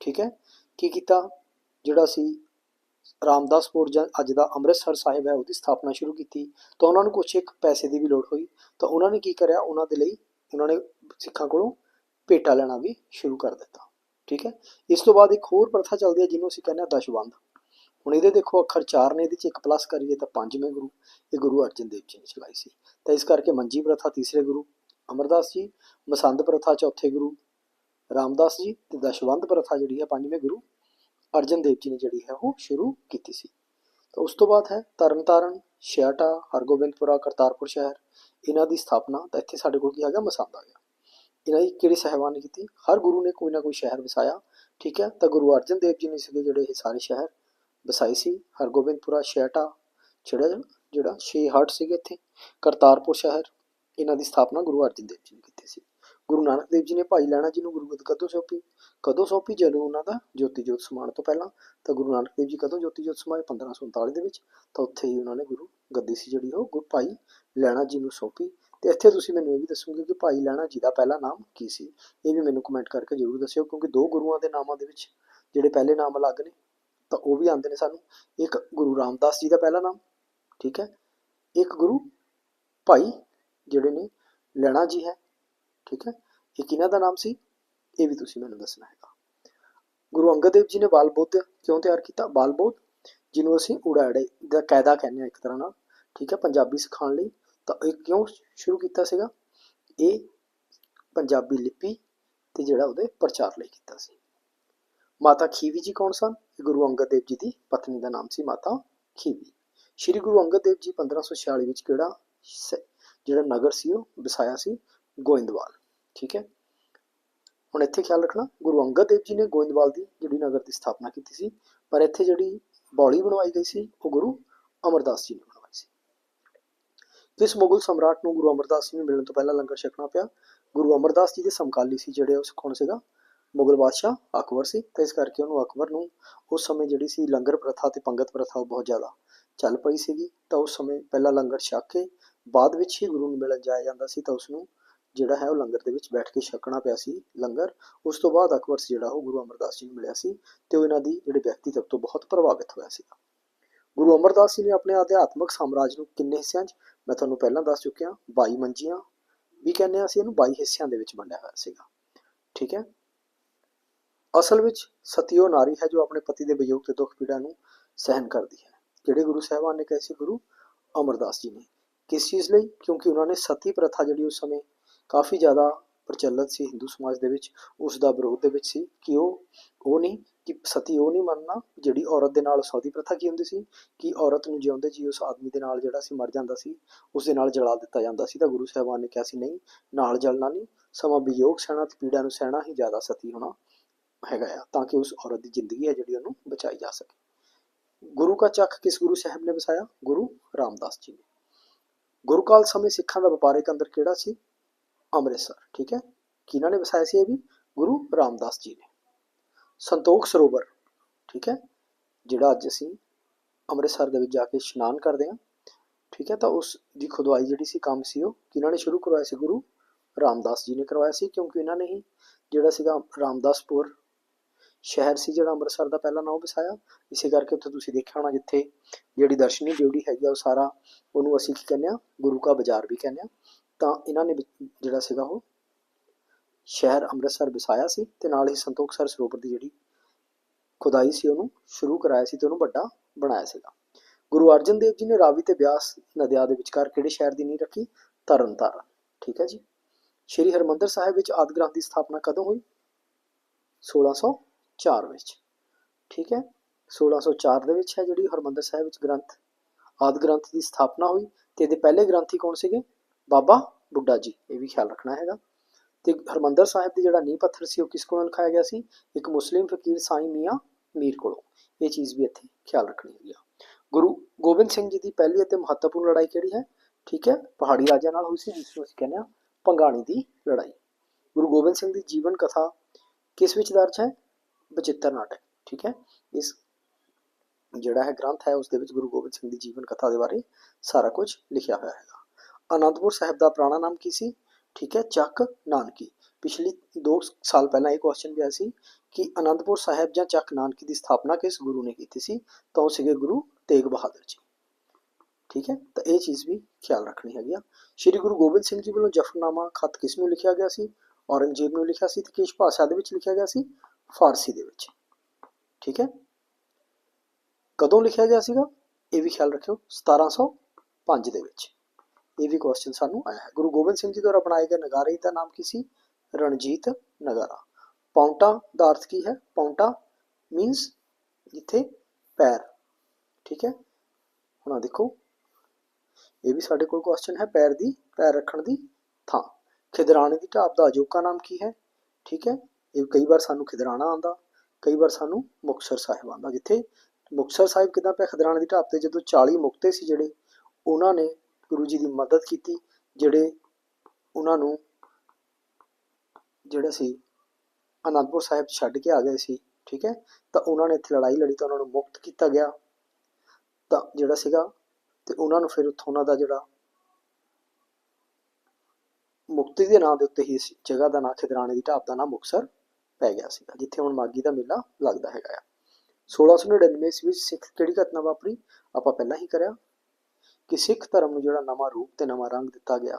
ਠੀਕ ਹੈ, ਕੀ ਕੀਤਾ? ਜਿਹੜਾ ਸੀ ਰਾਮਦਾਸਪੁਰ ਜਾਂ ਅੱਜ ਦਾ ਅੰਮ੍ਰਿਤਸਰ ਸਾਹਿਬ ਹੈ, ਉਹਦੀ ਸਥਾਪਨਾ ਸ਼ੁਰੂ ਕੀਤੀ। ਤਾਂ ਉਹਨਾਂ ਨੂੰ ਕੁਛ ਇੱਕ ਪੈਸੇ ਦੀ ਵੀ ਲੋੜ ਹੋਈ। ਤਾਂ ਉਹਨਾਂ ਨੇ ਕੀ ਕਰਿਆ? ਉਹਨਾਂ ਦੇ ਲਈ ਉਹਨਾਂ ਨੇ ਸਿੱਖਾਂ ਕੋਲੋਂ ਭੇਟਾ ਲੈਣਾ ਵੀ ਸ਼ੁਰੂ ਕਰ ਦਿੱਤਾ। ਠੀਕ ਹੈ? ਇਸ ਤੋਂ ਬਾਅਦ ਇੱਕ ਹੋਰ ਪ੍ਰਥਾ ਚੱਲਦੀ ਹੈ, ਜਿਹਨੂੰ ਅਸੀਂ ਕਹਿੰਦੇ ਹਾਂ ਦਸ਼ਵੰਧ ਹੁਣ ਇਹਦੇ ਦੇਖੋ, ਅੱਖਰ 4 ਨੇ, ਇਹਦੇ ਚ ਇੱਕ ਪਲੱਸ ਕਰੀਏ ਤਾਂ ਪੰਜਵੇਂ ਗੁਰੂ, ਇਹ ਗੁਰੂ ਅਰਜਨ ਦੇਵ ਜੀ ਨੇ ਚਲਾਈ ਸੀ। ਤਾਂ ਇਸ ਕਰਕੇ ਮੰਜੀ ਪ੍ਰਥਾ ਤੀਸਰੇ ਗੁਰੂ, ਅਮਰਦਾਸ ਜੀ, ਮਸੰਦ ਪ੍ਰਥਾ ਚੌਥੇ ਗੁਰੂ ਰਾਮਦਾਸ ਜੀ ਤੇ ਦਸ਼ਵੰਧ ਪ੍ਰਥਾ ਜਿਹੜੀ ਹੈ ਪੰਜਵੇਂ ਗੁਰੂ ਅਰਜਨ ਦੇਵ ਜੀ ਨੇ ਜਿਹੜੀ ਹੈ ਉਹ ਸ਼ੁਰੂ ਕੀਤੀ ਸੀ। ਤਾਂ ਉਸ ਤੋਂ ਬਾਅਦ ਹੈ ਤਰਨਤਾਰਨ, ਛਿਆਟਾ, ਹਰਗੋਬਿੰਦਪੁਰਾ, ਕਰਤਾਰਪੁਰ ਸ਼ਹਿਰ ਇਹਨਾਂ ਦੀ ਸਥਾਪਨਾ ਤਾਂ ਇੱਥੇ ਸਾਡੇ ਕੋਲ ਕੀ ਆ ਗਿਆ, ਮਸੰਦ ਆ ਗਿਆ। ਇਹਨਾਂ ਦੀ ਕਿਹੜੇ ਸਹਿਬਾਨ ਨੇ ਕੀਤੀ? ਹਰ ਗੁਰੂ ਨੇ ਕੋਈ ਨਾ ਕੋਈ ਸ਼ਹਿਰ ਵਸਾਇਆ, ਠੀਕ ਹੈ? ਤਾਂ ਗੁਰੂ ਅਰਜਨ ਦੇਵ ਜੀ ਨੇ ਸੀਗੇ ਜਿਹੜੇ ਇਹ ਸਾਰੇ ਸ਼ਹਿਰ ਵਸਾਏ ਸੀ। ਹਰਗੋਬਿੰਦਪੁਰਾ, ਛਿਆਟਾ ਜਿਹੜਾ ਜਿਹੜਾ ਛੇ ਹਟ ਸੀਗੇ ਇੱਥੇ। ਕਰਤਾਰਪੁਰ ਸ਼ਹਿਰ ਇਹਨਾਂ ਦੀ ਸਥਾਪਨਾ ਗੁਰੂ ਅਰਜਨ ਦੇਵ ਜੀ ਨੇ ਕੀਤੀ ਸੀ। ਗੁਰੂ ਨਾਨਕ ਦੇਵ ਜੀ ਨੇ ਭਾਈ ਲੈਣਾ ਜੀ ਨੂੰ ਗੁਰਗੱਦੀ ਕਦੋਂ ਸੌਂਪੀ? ਕਦੋਂ ਸੌਂਪੀ? ਜਦੋਂ ਉਹਨਾਂ ਦਾ ਜੋਤੀ ਜੋਤ ਸਮਾਨ ਤੋਂ ਪਹਿਲਾਂ। ਤਾਂ ਗੁਰੂ ਨਾਨਕ ਦੇਵ ਜੀ ਕਦੋਂ ਜੋਤੀ ਜੋਤ ਸਮਾਏ? 1539 ਦੇ ਵਿੱਚ। ਤਾਂ ਉੱਥੇ ਹੀ ਉਹਨਾਂ ਨੇ ਗੁਰੂ ਗੱਦੀ ਸੀ ਜਿਹੜੀ, ਉਹ ਗੁਰੂ ਭਾਈ ਲੈਣਾ ਜੀ ਨੂੰ ਸੌਂਪੀ। ਤੇ ਇੱਥੇ ਤੁਸੀਂ ਮੈਨੂੰ ਇਹ ਵੀ ਦੱਸੋਗੇ ਕਿ ਭਾਈ ਲੈਣਾ ਜੀ ਦਾ ਪਹਿਲਾ ਨਾਮ ਕੀ ਸੀ? ਇਹ ਵੀ ਮੈਨੂੰ ਕਮੈਂਟ ਕਰਕੇ ਜ਼ਰੂਰ ਦੱਸਿਓ, ਕਿਉਂਕਿ ਦੋ ਗੁਰੂਆਂ ਦੇ ਨਾਮਾਂ ਦੇ ਵਿੱਚ ਜਿਹੜੇ ਪਹਿਲੇ ਨਾਮ ਅਲੱਗ ਨੇ, ਤਾਂ ਉਹ ਵੀ ਆਉਂਦੇ ਨੇ ਸਾਨੂੰ। ਇੱਕ ਗੁਰੂ ਰਾਮਦਾਸ ਜੀ ਦਾ ਪਹਿਲਾ ਨਾਮ, ਠੀਕ ਹੈ। ਇੱਕ ਗੁਰੂ ਭਾਈ ਜਿਹੜੇ ਨੇ, ਲੈਣਾ ਜੀ ਹੈ। ਠੀਕ ਹੈ? ਇਹ ਕਿਹਨਾਂ ਦਾ ਨਾਮ ਸੀ? ਇਹ ਵੀ ਤੁਸੀਂ ਮੈਨੂੰ ਦੱਸਣਾ ਹੈਗਾ। ਗੁਰੂ ਅੰਗਦ ਦੇਵ ਜੀ ਨੇ ਬਾਲ ਬੁੱਧ ਕਿਉਂ ਤਿਆਰ ਕੀਤਾ? ਬਾਲ ਬੁੱਧ, ਜਿਹਨੂੰ ਅਸੀਂ ਉੜਾੜੇ ਦਾ ਕਾਇਦਾ ਕਹਿੰਦੇ ਆ ਇੱਕ ਤਰ੍ਹਾਂ ਨਾਲ, ਠੀਕ ਹੈ? ਪੰਜਾਬੀ ਸਿਖਾਉਣ ਲਈ। ਤਾਂ ਇਹ ਕਿਉਂ ਸ਼ੁਰੂ ਕੀਤਾ ਸੀਗਾ? ਇਹ ਪੰਜਾਬੀ ਲਿਪੀ ਤੇ ਜਿਹੜਾ ਉਹਦੇ ਪ੍ਰਚਾਰ ਲਈ ਕੀਤਾ ਸੀ। ਮਾਤਾ ਖੀਵੀ ਜੀ ਕੌਣ ਸਨ? ਇਹ ਗੁਰੂ ਅੰਗਦ ਦੇਵ ਜੀ ਦੀ ਪਤਨੀ ਦਾ ਨਾਮ ਸੀ ਮਾਤਾ ਖੀਵੀ। ਸ਼੍ਰੀ ਗੁਰੂ ਅੰਗਦ ਦੇਵ ਜੀ 1546 ਵਿੱਚ ਕਿਹੜਾ ਸ- ਜਿਹੜਾ ਨਗਰ ਸੀ ਉਹ? ਵਸਾਇਆ ਸੀ। ਗੋਇੰਦਵਾਲ। ਠੀਕ ਹੈ? ਹੁਣ ਇੱਥੇ ਖਿਆਲ ਰੱਖਣਾ, ਗੁਰੂ ਅੰਗਦ ਦੇਵ ਜੀ ਨੇ ਗੋਇੰਦਵਾਲ ਦੀ ਜਿਹੜੀ ਨਗਰ ਦੀ ਸਥਾਪਨਾ ਕੀਤੀ ਸੀ, ਪਰ ਇੱਥੇ ਜਿਹੜੀ ਬੌਲੀ ਬਣਵਾਈ ਗਈ ਸੀ, ਉਹ ਗੁਰੂ ਅਮਰਦਾਸ ਜੀ ਨੇ ਬਣਵਾਈ ਸੀ। ਕਿਸ ਮੁਗਲ ਸਮਰਾਟ ਨੂੰ ਗੁਰੂ ਅਮਰਦਾਸ ਜੀ ਨੂੰ ਮਿਲਣ ਤੋਂ ਪਹਿਲਾਂ ਲੰਗਰ ਛਕਣਾ ਪਿਆ? ਗੁਰੂ ਅਮਰਦਾਸ ਜੀ ਦੇ ਸਮਕਾਲੀ ਸੀ, ਜਿਹੜੇ ਉਸ ਕੌਣ ਸੀਗਾ? ਮੁਗਲ ਬਾਦਸ਼ਾਹ ਅਕਬਰ ਸੀ, ਤੇ ਇਸ ਕਰਕੇ ਉਹਨੂੰ ਅਕਬਰ ਨੂੰ ਉਸ ਸਮੇਂ ਜਿਹੜੀ ਸੀ ਲੰਗਰ ਪ੍ਰਥਾ ਤੇ ਪੰਗਤ ਪ੍ਰਥਾ ਉਹ ਬਹੁਤ ਜ਼ਿਆਦਾ ਚੱਲ ਪਈ ਸੀਗੀ। ਤਾਂ ਉਸ ਸਮੇਂ ਪਹਿਲਾਂ ਲੰਗਰ ਛਕ ਕੇ ਬਾਅਦ ਵਿੱਚ ਹੀ ਗੁਰੂ ਨੂੰ ਮਿਲਣ ਜਾਇਆ ਜਾਂਦਾ ਸੀ, ਤਾਂ ਉਸ ਨੂੰ ਜਿਹੜਾ ਹੈ, ਉਹ ਲੰਗਰ ਦੇ ਵਿੱਚ ਬੈਠ ਕੇ ਛਕਣਾ ਪਿਆ ਸੀ ਲੰਗਰ। ਉਸ ਤੋਂ ਬਾਅਦ ਅਕਬਰ ਸੀ ਜਿਹੜਾ, ਉਹ ਗੁਰੂ ਅਮਰਦਾਸ ਜੀ ਨੂੰ ਮਿਲਿਆ ਸੀ ਤੇ ਉਹ ਇਹਨਾਂ ਦੀ ਜਿਹੜੇ ਵਿਅਕਤੀਤਵ ਤੋਂ ਬਹੁਤ ਪ੍ਰਭਾਵਿਤ ਹੋਇਆ ਸੀ ਗੁਰੂ ਅਮਰਦਾਸ ਜੀ ਨੇ ਆਪਣੇ ਅਧਿਆਤਮਕ ਸਾਮਰਾਜ ਨੂੰ ਕਿੰਨੇ ਹਿੱਸਿਆਂ 'ਚ, ਮੈਂ ਤੁਹਾਨੂੰ ਪਹਿਲਾਂ ਦੱਸ ਚੁੱਕਿਆ 22 ਮੰਜੀਆਂ ਵੀ ਕਹਿੰਦੇ ਆ ਅਸੀਂ ਇਹਨੂੰ 22 ਹਿੱਸਿਆਂ ਦੇ ਵਿੱਚ ਵੰਡਿਆ ਹੋਇਆ ਸੀਗਾ। ਠੀਕ ਹੈ? ਅਸਲ ਵਿੱਚ ਸਤੀ ਉਹ ਨਾਰੀ ਹੈ ਜੋ ਆਪਣੇ ਪਤੀ ਦੇ ਵਿਯੋਗ ਤੇ ਦੁੱਖ ਪੀੜਾ ਨੂੰ ਸਹਿਨ ਕਰਦੀ ਹੈ। ਜਿਹੜੇ ਗੁਰੂ ਸਾਹਿਬਾਨ ਨੇ ਕਹੇ ਸੀ? ਗੁਰੂ ਅਮਰਦਾਸ ਜੀ ਨੇ। ਕਿਸ ਚੀਜ਼ ਲਈ? ਕਿਉਂਕਿ ਉਹਨਾਂ ਨੇ ਸਤੀ ਪ੍ਰਥਾ ਜਿਹੜੀ ਉਸ ਸਮੇਂ ਕਾਫੀ ਜ਼ਿਆਦਾ ਪ੍ਰਚਲਿਤ ਸੀ ਹਿੰਦੂ ਸਮਾਜ ਦੇ ਵਿੱਚ ਉਸ ਦਾ ਵਿਰੋਧ ਦੇ ਵਿੱਚ ਸੀ ਕਿ ਉਹ ਉਹ ਨਹੀਂ, ਕਿ ਸਤੀ ਉਹ ਨਹੀਂ ਮੰਨਣਾ, ਜਿਹੜੀ ਔਰਤ ਦੇ ਨਾਲ ਸੌਦੀ ਪ੍ਰਥਾ ਕੀ ਹੁੰਦੀ ਸੀ, ਕਿ ਔਰਤ ਨੂੰ ਜਿਉਂਦੇ ਜੀ ਉਸ ਆਦਮੀ ਦੇ ਨਾਲ ਜਿਹੜਾ ਸੀ ਮਰ ਜਾਂਦਾ ਸੀ ਉਸ ਦੇ ਨਾਲ ਜਲਾ ਦਿੱਤਾ ਜਾਂਦਾ ਸੀ, ਤਾਂ ਗੁਰੂ ਸਾਹਿਬਾਨ ਨੇ ਕਿਹਾ ਸੀ, ਨਹੀਂ, ਨਾਲ ਜਲਣਾ ਨਹੀਂ, ਸਮਾਂ ਵਿਯੋਗ ਸਹਿਣਾ ਤੇ ਪੀੜਾ ਨੂੰ ਸਹਿਣਾ ਹੀ ਜ਼ਿਆਦਾ ਸਤੀ ਹੋਣਾ ਹੈਗਾ ਆ, ਤਾਂ ਕਿ ਉਸ ਔਰਤ ਦੀ ਜ਼ਿੰਦਗੀ ਹੈ ਜਿਹੜੀ ਉਹਨੂੰ ਬਚਾਈ ਜਾ ਸਕੇ। ਗੁਰੂ ਕਾ ਚੱਕ ਕਿਸ ਗੁਰੂ ਸਾਹਿਬ ਨੇ ਵਸਾਇਆ? ਗੁਰੂ ਰਾਮਦਾਸ ਜੀ ਨੇ। ਗੁਰੂ ਕਾਲ ਸਮੇਂ ਸਿੱਖਾਂ ਦਾ ਵਪਾਰਿਕ ਅੰਦਰ ਕਿਹੜਾ ਸੀ? ਅੰਮ੍ਰਿਤਸਰ, ਠੀਕ ਹੈ? ਕਿਹਨਾਂ ਨੇ ਵਸਾਇਆ ਸੀ ਇਹ ਵੀ? ਗੁਰੂ ਰਾਮਦਾਸ ਜੀ ਨੇ। ਸੰਤੋਖ ਸਰੋਵਰ, ਠੀਕ ਹੈ? ਜਿਹੜਾ ਅੱਜ ਅਸੀਂ ਅੰਮ੍ਰਿਤਸਰ ਦੇ ਵਿੱਚ ਜਾ ਕੇ ਇਸ਼ਨਾਨ ਕਰਦੇ ਹਾਂ, ਠੀਕ ਹੈ? ਤਾਂ ਉਸ ਦੀ ਖੁਦਵਾਈ ਜਿਹੜੀ ਸੀ, ਕੰਮ ਸੀ ਉਹ ਕਿਹਨਾਂ ਨੇ ਸ਼ੁਰੂ ਕਰਵਾਇਆ ਸੀ? ਗੁਰੂ ਰਾਮਦਾਸ ਜੀ ਨੇ ਕਰਵਾਇਆ ਸੀ, ਕਿਉਂਕਿ ਇਹਨਾਂ ਨੇ ਹੀ ਜਿਹੜਾ ਸੀਗਾ ਰਾਮਦਾਸਪੁਰ ਸ਼ਹਿਰ ਸੀ, ਜਿਹੜਾ ਅੰਮ੍ਰਿਤਸਰ ਦਾ ਪਹਿਲਾ ਨਾਮ ਵਸਾਇਆ। ਇਸੇ ਕਰਕੇ ਉੱਥੇ ਤੁਸੀਂ ਦੇਖਿਆ ਹੋਣਾ ਜਿੱਥੇ ਜਿਹੜੀ ਦਰਸ਼ਨੀ ਡਿਊਟੀ ਹੈਗੀ ਆ, ਉਹ ਸਾਰਾ ਉਹਨੂੰ ਅਸੀਂ ਕੀ ਕਹਿੰਦੇ ਆ ਗੁਰੂ ਕਾ ਬਾਜ਼ਾਰ ਵੀ ਕਹਿੰਦੇ ਆ ਤਾਂ ਇਹਨਾਂ ਨੇ ਜਿਹੜਾ ਸੀਗਾ ਉਹ ਸ਼ਹਿਰ ਅੰਮ੍ਰਿਤਸਰ ਵਸਾਇਆ ਸੀ ਤੇ ਨਾਲ ਹੀ ਸੰਤੋਖਸਰ ਸਰੋਵਰ ਦੀ ਜਿਹੜੀ ਖੁਦਾਈ ਸੀ ਉਹਨੂੰ ਸ਼ੁਰੂ ਕਰਾਇਆ ਸੀ ਤੇ ਉਹਨੂੰ ਵੱਡਾ ਬਣਾਇਆ ਸੀਗਾ। ਗੁਰੂ ਅਰਜਨ ਦੇਵ ਜੀ ਨੇ ਰਾਵੀ ਤੇ ਬਿਆਸ ਨਦੀਆਂ ਦੇ ਵਿਚਕਾਰ ਕਿਹੜੇ ਸ਼ਹਿਰ ਦੀ ਨੀਂਹ ਰੱਖੀ? ਤਰਨਤਾਰਨ। ਠੀਕ ਹੈ ਜੀ। ਸ਼੍ਰੀ ਹਰਮੰਦਰ ਸਾਹਿਬ ਵਿੱਚ ਆਦਿ ਗ੍ਰੰਥ ਦੀ ਸਥਾਪਨਾ ਕਦੋਂ ਹੋਈ? 1604 ਵਿੱਚ। ਠੀਕ ਹੈ। 1604 ਦੇ ਵਿੱਚ ਹੈ ਜਿਹੜੀ ਹਰਮੰਦਰ ਸਾਹਿਬ ਵਿੱਚ ਗ੍ਰੰਥ, ਆਦਿ ਗ੍ਰੰਥ ਦੀ ਸਥਾਪਨਾ ਹੋਈ ਤੇ ਇਹਦੇ ਪਹਿਲੇ ਗ੍ਰੰਥੀ ਕੌਣ ਸੀਗੇ? ਬਾਬਾ ਬੁੱਢਾ ਜੀ, ਇਹ ਵੀ ਖਿਆਲ ਰੱਖਣਾ ਹੈਗਾ। ਤੇ ਹਰਮੰਦਰ ਸਾਹਿਬ ਦੇ ਜਿਹੜਾ ਨੀਂਹ ਪੱਥਰ ਸੀ, ਉਹ ਕਿਸ ਕੋਲੋਂ ਲਿਖਾਇਆ ਗਿਆ ਸੀ? ਇੱਕ ਮੁਸਲਿਮ ਫਕੀਰ ਸਾਈਂ ਮੀਆਂ ਮੀਰ ਕੋਲੋਂ। ਇਹ ਚੀਜ਼ ਵੀ ਇੱਥੇ ਖਿਆਲ ਰੱਖਣੀ ਹੈਗੀ ਆ। ਗੁਰੂ ਗੋਬਿੰਦ ਸਿੰਘ ਜੀ ਦੀ ਪਹਿਲੀ ਅਤੇ ਮਹੱਤਵਪੂਰਨ ਲੜਾਈ ਕਿਹੜੀ ਹੈ? ਠੀਕ ਹੈ, ਪਹਾੜੀ ਰਾਜਿਆਂ ਨਾਲ ਹੋਈ ਸੀ, ਜਿਸ ਨੂੰ ਅਸੀਂ ਕਹਿੰਦੇ ਹਾਂ ਪੰਗਾਣੀ ਦੀ ਲੜਾਈ। ਗੁਰੂ ਗੋਬਿੰਦ ਸਿੰਘ ਦੀ ਜੀਵਨ ਕਥਾ ਕਿਸ ਵਿੱਚ ਦਰਜ ਹੈ? ਬਚਿੱਤਰ ਨਾਟਕ, ਠੀਕ ਹੈ। ਇਸ ਜਿਹੜਾ ਹੈ ਗ੍ਰੰਥ ਹੈ, ਉਸ ਦੇ ਵਿੱਚ ਗੁਰੂ ਗੋਬਿੰਦ ਸਿੰਘ ਦੀ ਜੀਵਨ ਕਥਾ ਦੇ ਬਾਰੇ ਸਾਰਾ ਕੁਝ ਲਿਖਿਆ ਹੋਇਆ ਹੈਗਾ। ਅਨੰਦਪੁਰ ਸਾਹਿਬ ਦਾ ਪੁਰਾਣਾ ਨਾਮ ਕੀ ਸੀ? ਠੀਕ ਹੈ, ਚੱਕ ਨਾਨਕੀ। ਪਿਛਲੀ 2 ਸਾਲ ਪਹਿਲਾਂ ਇਹ ਕੁਐਸਚਨ ਵੀ ਆਇਆ ਸੀ ਕਿ ਅਨੰਦਪੁਰ ਸਾਹਿਬ ਜਾਂ ਚੱਕ ਨਾਨਕੀ ਦੀ ਸਥਾਪਨਾ ਕਿਸ ਗੁਰੂ ਨੇ ਕੀਤੀ ਸੀ? ਤਾਂ ਉਹ ਸੀਗੇ ਗੁਰੂ ਤੇਗ ਬਹਾਦਰ ਜੀ। ਠੀਕ ਹੈ, ਤਾਂ ਇਹ ਚੀਜ਼ ਵੀ ਖਿਆਲ ਰੱਖਣੀ ਹੈਗੀ ਆ। ਸ਼੍ਰੀ ਗੁਰੂ ਗੋਬਿੰਦ ਸਿੰਘ ਜੀ ਵੱਲੋਂ ਜਫਰਨਾਮਾ ਖਤ ਕਿਸ ਨੂੰ ਲਿਖਿਆ ਗਿਆ ਸੀ? ਔਰੰਗਜ਼ੇਬ ਨੂੰ ਲਿਖਿਆ ਸੀ ਤੇ ਕਿਸ ਭਾਸ਼ਾ ਦੇ ਵਿੱਚ ਲਿਖਿਆ ਗਿਆ ਸੀ? ਫਾਰਸੀ ਦੇ ਵਿੱਚ। ਠੀਕ ਹੈ, ਕਦੋਂ ਲਿਖਿਆ ਗਿਆ ਸੀਗਾ? ਇਹ ਵੀ ਖਿਆਲ ਰੱਖਿਓ 1705 ਦੇ ਵਿੱਚ। ਇਹ ਵੀ ਕੁਐਸਚਨ ਸਾਨੂੰ ਆਇਆ ਹੈ। ਗੁਰੂ ਗੋਬਿੰਦ ਸਿੰਘ ਜੀ ਦੁਆਰਾ ਬਣਾਏ ਗਏ ਨਗਾਰੇ ਦਾ ਨਾਮ ਕੀ ਸੀ? ਰਣਜੀਤ ਨਗਾਰਾ। ਪੌਂਟਾ ਦਾ ਅਰਥ ਕੀ ਹੈ? ਪੌਂਟਾ ਮੀਨਸ ਜਿੱਥੇ ਪੈਰ। ਠੀਕ ਹੈ? ਹੁਣ ਆ ਦੇਖੋ। ਇਹ ਵੀ ਸਾਡੇ ਕੋਲ ਕੁਐਸਚਨ ਹੈ ਪੈਰ ਦੀ, ਪੈਰ ਰੱਖਣ ਦੀ ਥਾਂ। ਖਿਦਰਾਣੇ ਦੀ ਢਾਬ ਦਾ ਅਜੋਕਾ ਨਾਮ ਕੀ ਹੈ? ਠੀਕ ਹੈ? ਇਹ ਕਈ ਵਾਰ ਸਾਨੂੰ ਖਿਦਰਾਣਾ ਆਂਦਾ ਕਈ ਵਾਰ ਸਾਨੂੰ ਮੁਕਤਸਰ ਸਾਹਿਬ ਆਂਦਾ ਜਿੱਥੇ ਮੁਕਤਸਰ ਸਾਹਿਬ ਕਿਦਾਂ ਪਿਆ? ਖਿਦਰਾਣੇ ਦੀ ਢਾਬ ਤੇ ਜਦੋਂ 40 ਮੁਕਤੇ ਸੀ ਜਿਹੜੇ, ਉਹਨਾਂ ਨੇ ਗੁਰੂ ਜੀ ਦੀ ਮਦਦ ਕੀਤੀ, ਜਿਹੜੇ ਉਹਨਾਂ ਨੂੰ ਜਿਹੜਾ ਸੀ, ਅਨੰਦਪੁਰ ਸਾਹਿਬ ਛੱਡ ਕੇ ਆ ਗਏ ਸੀ, ਠੀਕ ਹੈ? ਤਾਂ ਉਹਨਾਂ ਨੇ ਇੱਥੇ ਲੜਾਈ ਲੜੀ ਤਾਂ ਉਹਨਾਂ ਨੂੰ ਮੁਕਤ ਕੀਤਾ ਗਿਆ। ਤਾਂ ਜਿਹੜਾ ਸੀਗਾ ਤੇ ਉਹਨਾਂ ਨੂੰ ਫਿਰ ਉੱਥੋਂ ਉਹਨਾਂ ਦਾ ਜਿਹੜਾ ਮੁਕਤੀ ਦੇ ਨਾਂ ਦੇ ਉੱਤੇ ਹੀ ਇਸ ਜਗ੍ਹਾ ਦਾ ਨਾਂ ਖਿਦਰਾਣੇ ਦੀ ਢਾਬ ਦਾ ਨਾਂ ਮੁਕਸਰ ਪੈ ਗਿਆ ਸੀਗਾ, ਜਿੱਥੇ ਹੁਣ ਮਾਗੀ ਦਾ ਮੇਲਾ ਲੱਗਦਾ ਹੈਗਾ ਆ। 1699 ਈਸਵੀ ਵਿੱਚ ਸਿੱਖ ਕਿਹੜੀ ਘਟਨਾ ਵਾਪਰੀ? ਆਪਾਂ ਪਹਿਲਾਂ ਹੀ ਕਰਿਆ। ਕਿ ਸਿੱਖ ਧਰਮ ਨੂੰ ਜਿਹੜਾ ਨਵਾਂ ਰੂਪ ਤੇ ਨਵਾਂ ਰੰਗ ਦਿੱਤਾ ਗਿਆ,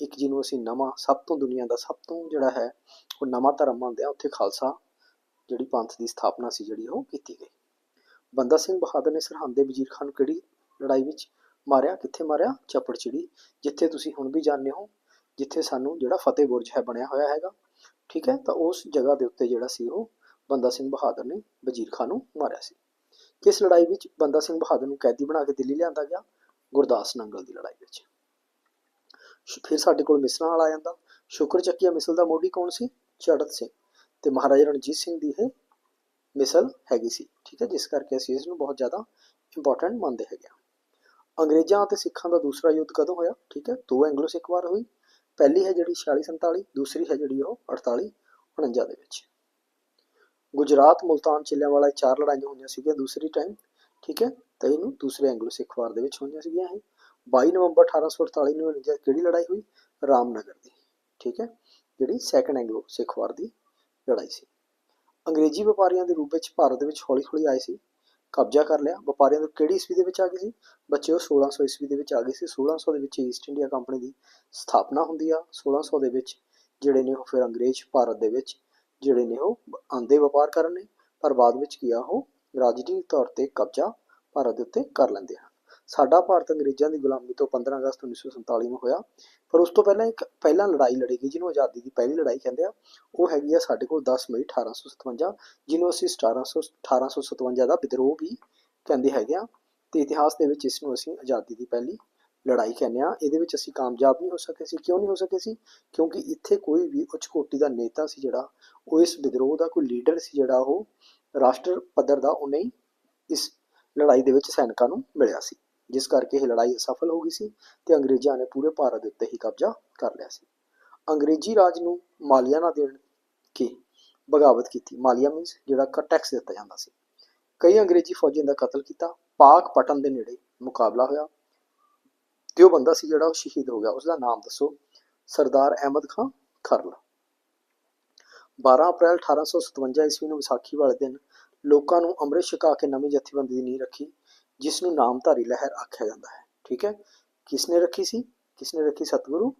ਇੱਕ ਜਿਹਨੂੰ ਅਸੀਂ ਨਵਾਂ ਸਭ ਤੋਂ ਦੁਨੀਆ ਦਾ ਸਭ ਤੋਂ ਜਿਹੜਾ ਹੈ, ਉਹ ਨਵਾਂ ਧਰਮ ਮੰਨਦੇ ਆ ਉੱਥੇ ਖਾਲਸਾ ਜਿਹੜੀ ਪੰਥ ਦੀ ਸਥਾਪਨਾ ਸੀ ਜਿਹੜੀ ਉਹ ਕੀਤੀ ਗਈ। ਬੰਦਾ ਸਿੰਘ ਬਹਾਦਰ ਨੇ ਸਰਹੰਦ ਦੇ ਵਜ਼ੀਰ ਖਾਨ ਨੂੰ ਕਿਹੜੀ ਲੜਾਈ ਵਿੱਚ ਮਾਰਿਆ, ਕਿੱਥੇ ਮਾਰਿਆ? ਚੱਪੜਚਿੜੀ, ਜਿੱਥੇ ਤੁਸੀਂ ਹੁਣ ਵੀ ਜਾਣਦੇ ਹੋ, ਜਿੱਥੇ ਸਾਨੂੰ ਜਿਹੜਾ ਫਤਿਹ ਬੁਰਜ ਹੈ ਬਣਿਆ ਹੋਇਆ ਹੈਗਾ, ਠੀਕ ਹੈ? ਤਾਂ ਉਸ ਜਗ੍ਹਾ ਦੇ ਉੱਤੇ ਜਿਹੜਾ ਸੀ ਉਹ ਬੰਦਾ ਸਿੰਘ ਬਹਾਦਰ ਨੇ ਵਜ਼ੀਰ ਖਾਨ ਨੂੰ ਮਾਰਿਆ ਸੀ। ਕਿਸ ਲੜਾਈ ਵਿੱਚ ਬੰਦਾ ਸਿੰਘ ਬਹਾਦਰ ਨੂੰ ਕੈਦੀ ਬਣਾ ਕੇ ਦਿੱਲੀ ਲਿਆਂਦਾ ਗਿਆ? ਗੁਰਦਾਸ ਨੰਗਲ ਦੀ ਲੜਾਈ ਵਿੱਚ। ਫਿਰ ਸਾਡੇ ਕੋਲ ਮਿਸਲਾਂ ਵਾਲਾ ਆ ਜਾਂਦਾ। ਸ਼ੁਕਰ ਚੱਕੀਆ ਮਿਸਲ ਦਾ ਮੋਢੀ ਕੌਣ ਸੀ? ਚੜਤ ਸਿੰਘ। ਤੇ ਮਹਾਰਾਜਾ ਰਣਜੀਤ ਸਿੰਘ ਦੀ ਇਹ ਮਿਸਲ ਹੈਗੀ ਸੀ। ਠੀਕ ਹੈ, ਜਿਸ ਕਰਕੇ ਅਸੀਂ ਇਸ ਨੂੰ ਬਹੁਤ ਜ਼ਿਆਦਾ ਇੰਪੋਰਟੈਂਟ ਮੰਨਦੇ ਹੈਗੇ ਹਾਂ। ਅੰਗਰੇਜ਼ਾਂ ਅਤੇ ਸਿੱਖਾਂ ਦਾ ਦੂਸਰਾ ਯੁੱਧ ਕਦੋਂ ਹੋਇਆ? ਠੀਕ ਹੈ, ਦੋ ਐਂਗਲੋ ਸਿੱਖ ਵਾਰ ਹੋਈ। ਪਹਿਲੀ ਹੈ ਜਿਹੜੀ 46 47 ਦੂਸਰੀ ਹੈ ਜਿਹੜੀ ਉਹ 48 49 ਦੇ ਵਿੱਚ। ਗੁਜਰਾਤ ਮੁਲਤਾਨ ਚਿੱਲਿਆਂ ਵਾਲਾ ਚਾਰ ਲੜਾਈਆਂ ਹੋਈਆਂ ਸੀਗੀਆਂ ਦੂਸਰੀ ਟਾਈਮ ਠੀਕ ਹੈ ਤਾਂ ਇਹਨੂੰ ਦੂਸਰੇ ਐਂਗਲੋ ਸਿੱਖ ਵਾਰ ਦੇ ਵਿੱਚ ਹੋਈਆਂ ਸੀਗੀਆਂ ਇਹ। 22 ਨਵੰਬਰ 1848 ਨੂੰ ਕਿਹੜੀ ਲੜਾਈ ਹੋਈ? ਰਾਮਨਗਰ ਦੀ, ਠੀਕ ਹੈ? ਜਿਹੜੀ ਸੈਕੰਡ ਐਂਗਲੋ ਸਿੱਖ ਵਾਰ ਦੀ ਲੜਾਈ ਸੀ। ਅੰਗਰੇਜ਼ੀ ਵਪਾਰੀਆਂ ਦੇ ਰੂਪ ਵਿੱਚ ਭਾਰਤ ਦੇ ਵਿੱਚ ਹੌਲੀ-ਹੌਲੀ ਆਏ ਸੀ। ਕਬਜ਼ਾ ਕਰ ਲਿਆ। ਵਪਾਰੀਆਂ ਦੇ ਕਿਹੜੀ ਈਸਵੀ ਦੇ ਵਿੱਚ ਆ ਗਏ ਸੀ? ਬੱਚਿਓ 1600 ਈਸਵੀ ਦੇ ਵਿੱਚ ਆ ਗਏ ਸੀ। 1600 ਦੇ ਵਿੱਚ ਈਸਟ ਇੰਡੀਆ ਕੰਪਨੀ ਦੀ ਸਥਾਪਨਾ ਹੁੰਦੀ ਆ। 1600 ਦੇ ਵਿੱਚ ਜਿਹੜੇ ਨੇ ਉਹ ਫਿਰ ਅੰਗਰੇਜ਼ ਭਾਰਤ ਦੇ ਵਿੱਚ ਜਿਹੜੇ ਨੇ ਉਹ ਆਂਦੇ ਵਪਾਰ ਕਰਨ ਨੇ। ਪਰ ਬਾਅਦ ਵਿੱਚ ਕੀ ਆ ਉਹ ਰਾਜਨੀਤਿਕ ਤੌਰ ਤੇ ਕਬਜ਼ਾ ਭਾਰਤ ਦੇ ਉੱਤੇ ਕਰ ਲੈਂਦੇ ਹਨ। ਸਾਡਾ ਭਾਰਤ ਅੰਗਰੇਜ਼ਾਂ ਦੀ ਗੁਲਾਮੀ ਤੋਂ 15 ਅਗਸਤ 1947 ਨੂੰ ਹੋਇਆ। ਪਰ ਉਸ ਤੋਂ ਪਹਿਲਾਂ ਇੱਕ ਪਹਿਲਾਂ ਲੜਾਈ ਲੜੀ ਗਈ, ਜਿਹਨੂੰ ਆਜ਼ਾਦੀ ਦੀ ਪਹਿਲੀ ਲੜਾਈ ਕਹਿੰਦੇ ਆ। ਉਹ ਹੈਗੀ ਆ ਸਾਡੇ ਕੋਲ 10 ਮਈ 1857 ਜਿਹਨੂੰ ਅਸੀਂ 1700 1857 ਦਾ ਵਿਦਰੋਹ ਵੀ ਕਹਿੰਦੇ ਹੈਗੇ ਆ। ਤੇ ਇਤਿਹਾਸ ਦੇ ਵਿੱਚ ਇਸ ਨੂੰ ਅਸੀਂ ਆਜ਼ਾਦੀ ਦੀ ਪਹਿਲੀ ਲੜਾਈ ਕਹਿੰਦੇ ਆ। ਇਹਦੇ ਵਿੱਚ ਅਸੀਂ ਕਾਮਯਾਬ ਨਹੀਂ ਹੋ ਸਕੇ ਸੀ। ਕਿਉਂ ਨਹੀਂ ਹੋ ਸਕੇ ਸੀ? ਕਿਉਂਕਿ ਇੱਥੇ ਕੋਈ ਵੀ ਉੱਚ ਕੋਟੀ ਦਾ ਨੇਤਾ ਸੀ ਜਿਹੜਾ, ਉਹ ਇਸ ਵਿਦਰੋਹ ਦਾ ਕੋਈ ਲੀਡਰ ਸੀ ਜਿਹੜਾ ਉਹ ਰਾਸ਼ਟਰ ਪੱਧਰ ਦਾ ਉਹ ਨਹੀਂ ਇਸ ਲੜਾਈ ਦੇ ਵਿੱਚ ਸੈਨਿਕਾਂ ਨੂੰ ਮਿਲਿਆ ਸੀ, ਜਿਸ ਕਰਕੇ ਇਹ ਲੜਾਈ ਅਸਫਲ ਹੋ ਗਈ ਸੀ ਤੇ ਅੰਗਰੇਜ਼ਾਂ ਨੇ ਪੂਰੇ ਭਾਰਤ ਦੇ ਉੱਤੇ ਹੀ ਕਬਜ਼ਾ ਕਰ ਲਿਆ ਸੀ। ਅੰਗਰੇਜ਼ੀ ਰਾਜ ਨੂੰ ਮਾਲੀਆ ਨਾ ਦੇਣ ਕੇ ਬਗਾਵਤ ਕੀਤੀ। ਮਾਲੀਆ ਮੀਨਸ ਜਿਹੜਾ ਕਿ ਟੈਕਸ ਦਿੱਤਾ ਜਾਂਦਾ ਸੀ। ਕਈ ਅੰਗਰੇਜ਼ੀ ਫੌਜੀਆਂ ਦਾ ਕਤਲ ਕੀਤਾ। ਪਾਕ ਪਟਨ ਦੇ ਨੇੜੇ ਮੁਕਾਬਲਾ ਹੋਇਆ। ਤੇ ਉਹ ਬੰਦਾ ਸੀ ਜਿਹੜਾ ਉਹ ਸ਼ਹੀਦ ਹੋ ਗਿਆ। ਉਸ ਦਾ ਨਾਮ ਦੱਸੋ, ਸਰਦਾਰ ਅਹਿਮਦ ਖਾਨ ਖਰਲ। 12 ਅਪ੍ਰੈਲ 1857 ਈਸਵੀ ਨੂੰ ਵਿਸਾਖੀ ਵਾਲੇ ਦਿਨ ਲੋਕਾਂ ਨੂੰ ਅੰਮ੍ਰਿਤ ਛਕਾ ਕੇ ਨਵੀਂ ਜਥੇਬੰਦੀ ਦੀ ਨੀਂਹ ਰੱਖੀ, ਜਿਸ ਨੂੰ ਨਾਮਧਾਰੀ ਲਹਿਰ ਆਖਿਆ ਜਾਂਦਾ ਹੈ। ਠੀਕ ਹੈ? ਕਿਸ ਨੇ ਰੱਖੀ ਸੀ? ਕਿਸ ਨੇ ਰੱਖੀ? ਸਤਿਗੁਰੂ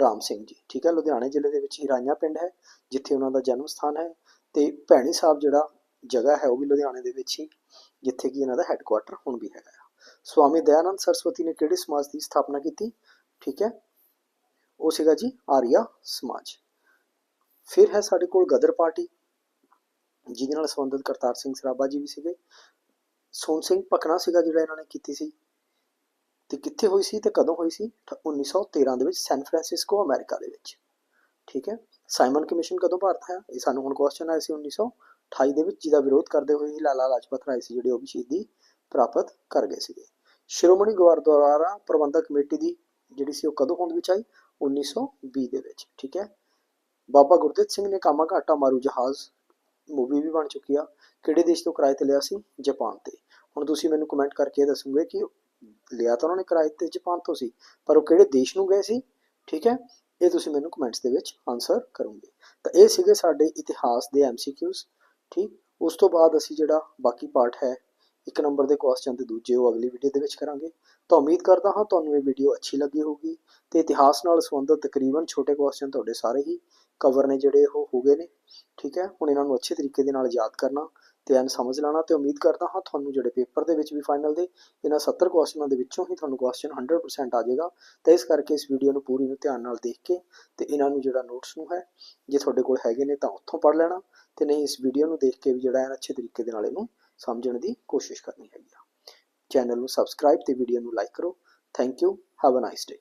ਰਾਮ ਸਿੰਘ ਜੀ। ਠੀਕ ਹੈ? ਲੁਧਿਆਣੇ ਜ਼ਿਲ੍ਹੇ ਦੇ ਵਿੱਚ ਹਿਰਾਈਆਂ ਪਿੰਡ ਹੈ, ਜਿੱਥੇ ਉਹਨਾਂ ਦਾ ਜਨਮ ਸਥਾਨ ਹੈ ਤੇ ਭੈਣੀ ਸਾਹਿਬ ਜਿਹੜਾ ਜਗ੍ਹਾ ਹੈ, ਉਹ ਵੀ ਲੁਧਿਆਣੇ ਦੇ ਵਿੱਚ ਹੀ, ਜਿੱਥੇ ਕਿ ਇਹਨਾਂ ਦਾ ਹੈੱਡਕੁਆਟਰ ਹੁਣ ਵੀ ਹੈਗਾ ਸਵਾਮੀ ਦਇਆਨੰਦ ਸਰਸਵਤੀ ਨੇ ਕਿਹੜੇ ਸਮਾਜ ਦੀ ਸਥਾਪਨਾ ਕੀਤੀ? ਠੀਕ ਹੈ? ਉਹ ਸੀਗਾ ਜੀ ਆਰੀਆ ਸਮਾਜ। ਫਿਰ ਹੈ ਸਾਡੇ ਕੋਲ ਗਦਰ ਪਾਰਟੀ। ਜਿਹਦੇ ਨਾਲ ਸੰਬੰਧਿਤ ਕਰਤਾਰ ਸਿੰਘ ਸਰਾਭਾ ਜੀ ਵੀ ਸੀਗੇ। ਸੋਨ ਸਿੰਘ ਪਕਣਾ ਸੀਗਾ ਜਿਹੜਾ ਇਹਨਾਂ ਨੇ ਕੀਤੀ ਸੀ। ਤੇ ਕਿੱਥੇ ਹੋਈ ਸੀ ਤੇ ਕਦੋਂ ਹੋਈ ਸੀ? ਤਾਂ 1913 ਦੇ ਵਿੱਚ ਸੈਨ ਫਰਾਂਸਿਸਕੋ ਅਮਰੀਕਾ ਦੇ ਵਿੱਚ। ਠੀਕ ਹੈ? ਸਾਈਮਨ ਕਮਿਸ਼ਨ ਕਦੋਂ ਭਾਰਤ ਆਇਆ? ਇਹ ਸਾਨੂੰ ਹੁਣ ਕੁਐਸਚਨ ਆਇਆ ਸੀ 1928 ਦੇ ਵਿੱਚ, ਜਿਹਦਾ ਵਿਰੋਧ ਕਰਦੇ ਹੋਏ ਹੀ ਲਾਲਾ ਲਾਜਪਤ ਰਾਏ ਸੀ ਜਿਹੜੇ ਉਹ ਵੀ ਸ਼ਹੀਦੀ ਪ੍ਰਾਪਤ ਕਰ ਗਏ ਸੀਗੇ। ਸ਼੍ਰੋਮਣੀ ਗੁਰਦੁਆਰਾ ਪ੍ਰਬੰਧਕ ਕਮੇਟੀ ਦੀ ਜਿਹੜੀ ਸੀ ਉਹ ਕਦੋਂ ਹੋਂਦ ਵਿੱਚ ਆਈ? 1920 ਦੇ ਵਿੱਚ। ਠੀਕ ਹੈ? ਬਾਬਾ ਗੁਰਦਿੱਤ ਸਿੰਘ ਨੇ ਕਾਮਾ ਘਾਟਾ ਮਾਰੂ ਜਹਾਜ਼ ਮੂਵੀ ਵੀ ਬਣ ਚੁੱਕੀ ਆ। ਕਿਹੜੇ ਦੇਸ਼ ਤੋਂ ਕਿਰਾਏ ਤੇ ਲਿਆ ਸੀ? ਜਾਪਾਨ ਤੇ। ਹੁਣ ਤੁਸੀਂ ਮੈਨੂੰ ਕਮੈਂਟ ਕਰਕੇ ਦੱਸੋਗੇ ਕਿ ਲਿਆ ਤਾਂ ਉਹਨਾਂ ਨੇ ਕਿਰਾਏ ਤੇ ਜਾਪਾਨ ਤੋਂ ਸੀ, ਪਰ ਉਹ ਕਿਹੜੇ ਦੇਸ਼ ਨੂੰ ਗਏ ਸੀ? ਠੀਕ ਹੈ? ਇਹ ਤੁਸੀਂ ਮੈਨੂੰ ਕਮੈਂਟਸ ਦੇ ਵਿੱਚ ਆਨਸਰ ਕਰੋਗੇ। ਤਾਂ ਇਹ ਸੀਗੇ ਸਾਡੇ ਇਤਿਹਾਸ ਦੇ ਐਮਸੀਕਿਊਜ਼ ਠੀਕ? ਉਸ ਤੋਂ ਬਾਅਦ ਅਸੀਂ ਜਿਹੜਾ ਬਾਕੀ ਪਾਰਟ ਹੈ, ਇੱਕ ਨੰਬਰ ਦੇ ਕੁਐਸਚਨ ਤੇ ਦੂਜੇ ਉਹ ਅਗਲੀ ਵੀਡੀਓ ਦੇ ਵਿੱਚ ਕਰਾਂਗੇ। ਤਾਂ ਉਮੀਦ ਕਰਦਾ ਹਾਂ ਤੁਹਾਨੂੰ ਇਹ ਵੀਡੀਓ ਅੱਛੀ ਲੱਗੀ ਹੋਊਗੀ। ਤੇ ਇਤਿਹਾਸ ਨਾਲ ਸੰਬੰਧਿਤ ਤਕਰੀਬਨ ਛੋਟੇ ਕੁਐਸਚਨ ਤੁਹਾਡੇ ਸਾਰੇ ਹੀ ਕਵਰ ਨੇ ਜਿਹੜੇ ਉਹ ਹੋ ਗਏ ਨੇ, ਠੀਕ ਹੈ? ਹੁਣ ਇਹਨਾਂ ਨੂੰ ਅੱਛੇ ਤਰੀਕੇ ਦੇ ਨਾਲ ਯਾਦ ਕਰਨਾ ਤੇ ਐਨ ਸਮਝ ਲੈਣਾ ਤੇ ਉਮੀਦ ਕਰਦਾ ਹਾਂ ਤੁਹਾਨੂੰ ਜਿਹੜੇ ਪੇਪਰ ਦੇ ਵਿੱਚ ਵੀ ਫਾਈਨਲ ਦੇ, ਇਹਨਾਂ 70 ਕੁਐਸਚਨਾਂ ਦੇ ਵਿੱਚੋਂ ਹੀ ਤੁਹਾਨੂੰ ਕੁਐਸਚਨ 100% ਆ ਜਾਏਗਾ। ਤਾਂ ਇਸ ਕਰਕੇ ਇਸ ਵੀਡੀਓ ਨੂੰ ਪੂਰੀ ਨੂੰ ਧਿਆਨ ਨਾਲ ਦੇਖ ਕੇ ਤੇ ਇਹਨਾਂ ਨੂੰ ਜਿਹੜਾ ਨੋਟਸ ਨੂੰ ਹੈ, ਜੇ ਤੁਹਾਡੇ ਕੋਲ ਹੈਗੇ ਨੇ ਤਾਂ ਉੱਥੋਂ ਪੜ੍ਹ ਲੈਣਾ ਤੇ ਨਹੀਂ ਇਸ ਵੀਡੀਓ ਨੂੰ ਦੇਖ ਕੇ ਵੀ ਜਿਹੜਾ ਹੈ ਅੱਛੇ ਤਰੀਕੇ ਦੇ ਨਾਲ ਇਹਨੂੰ ਸਮਝਣ ਦੀ ਕੋਸ਼ਿਸ਼ ਕਰਨੀ ਹੈਗੀ ਆ। ਚੈਨਲ ਨੂੰ ਸਬਸਕ੍ਰਾਈਬ ਤੇ ਵੀਡੀਓ ਨੂੰ ਲਾਈਕ ਕਰੋ। Thank you have a nice day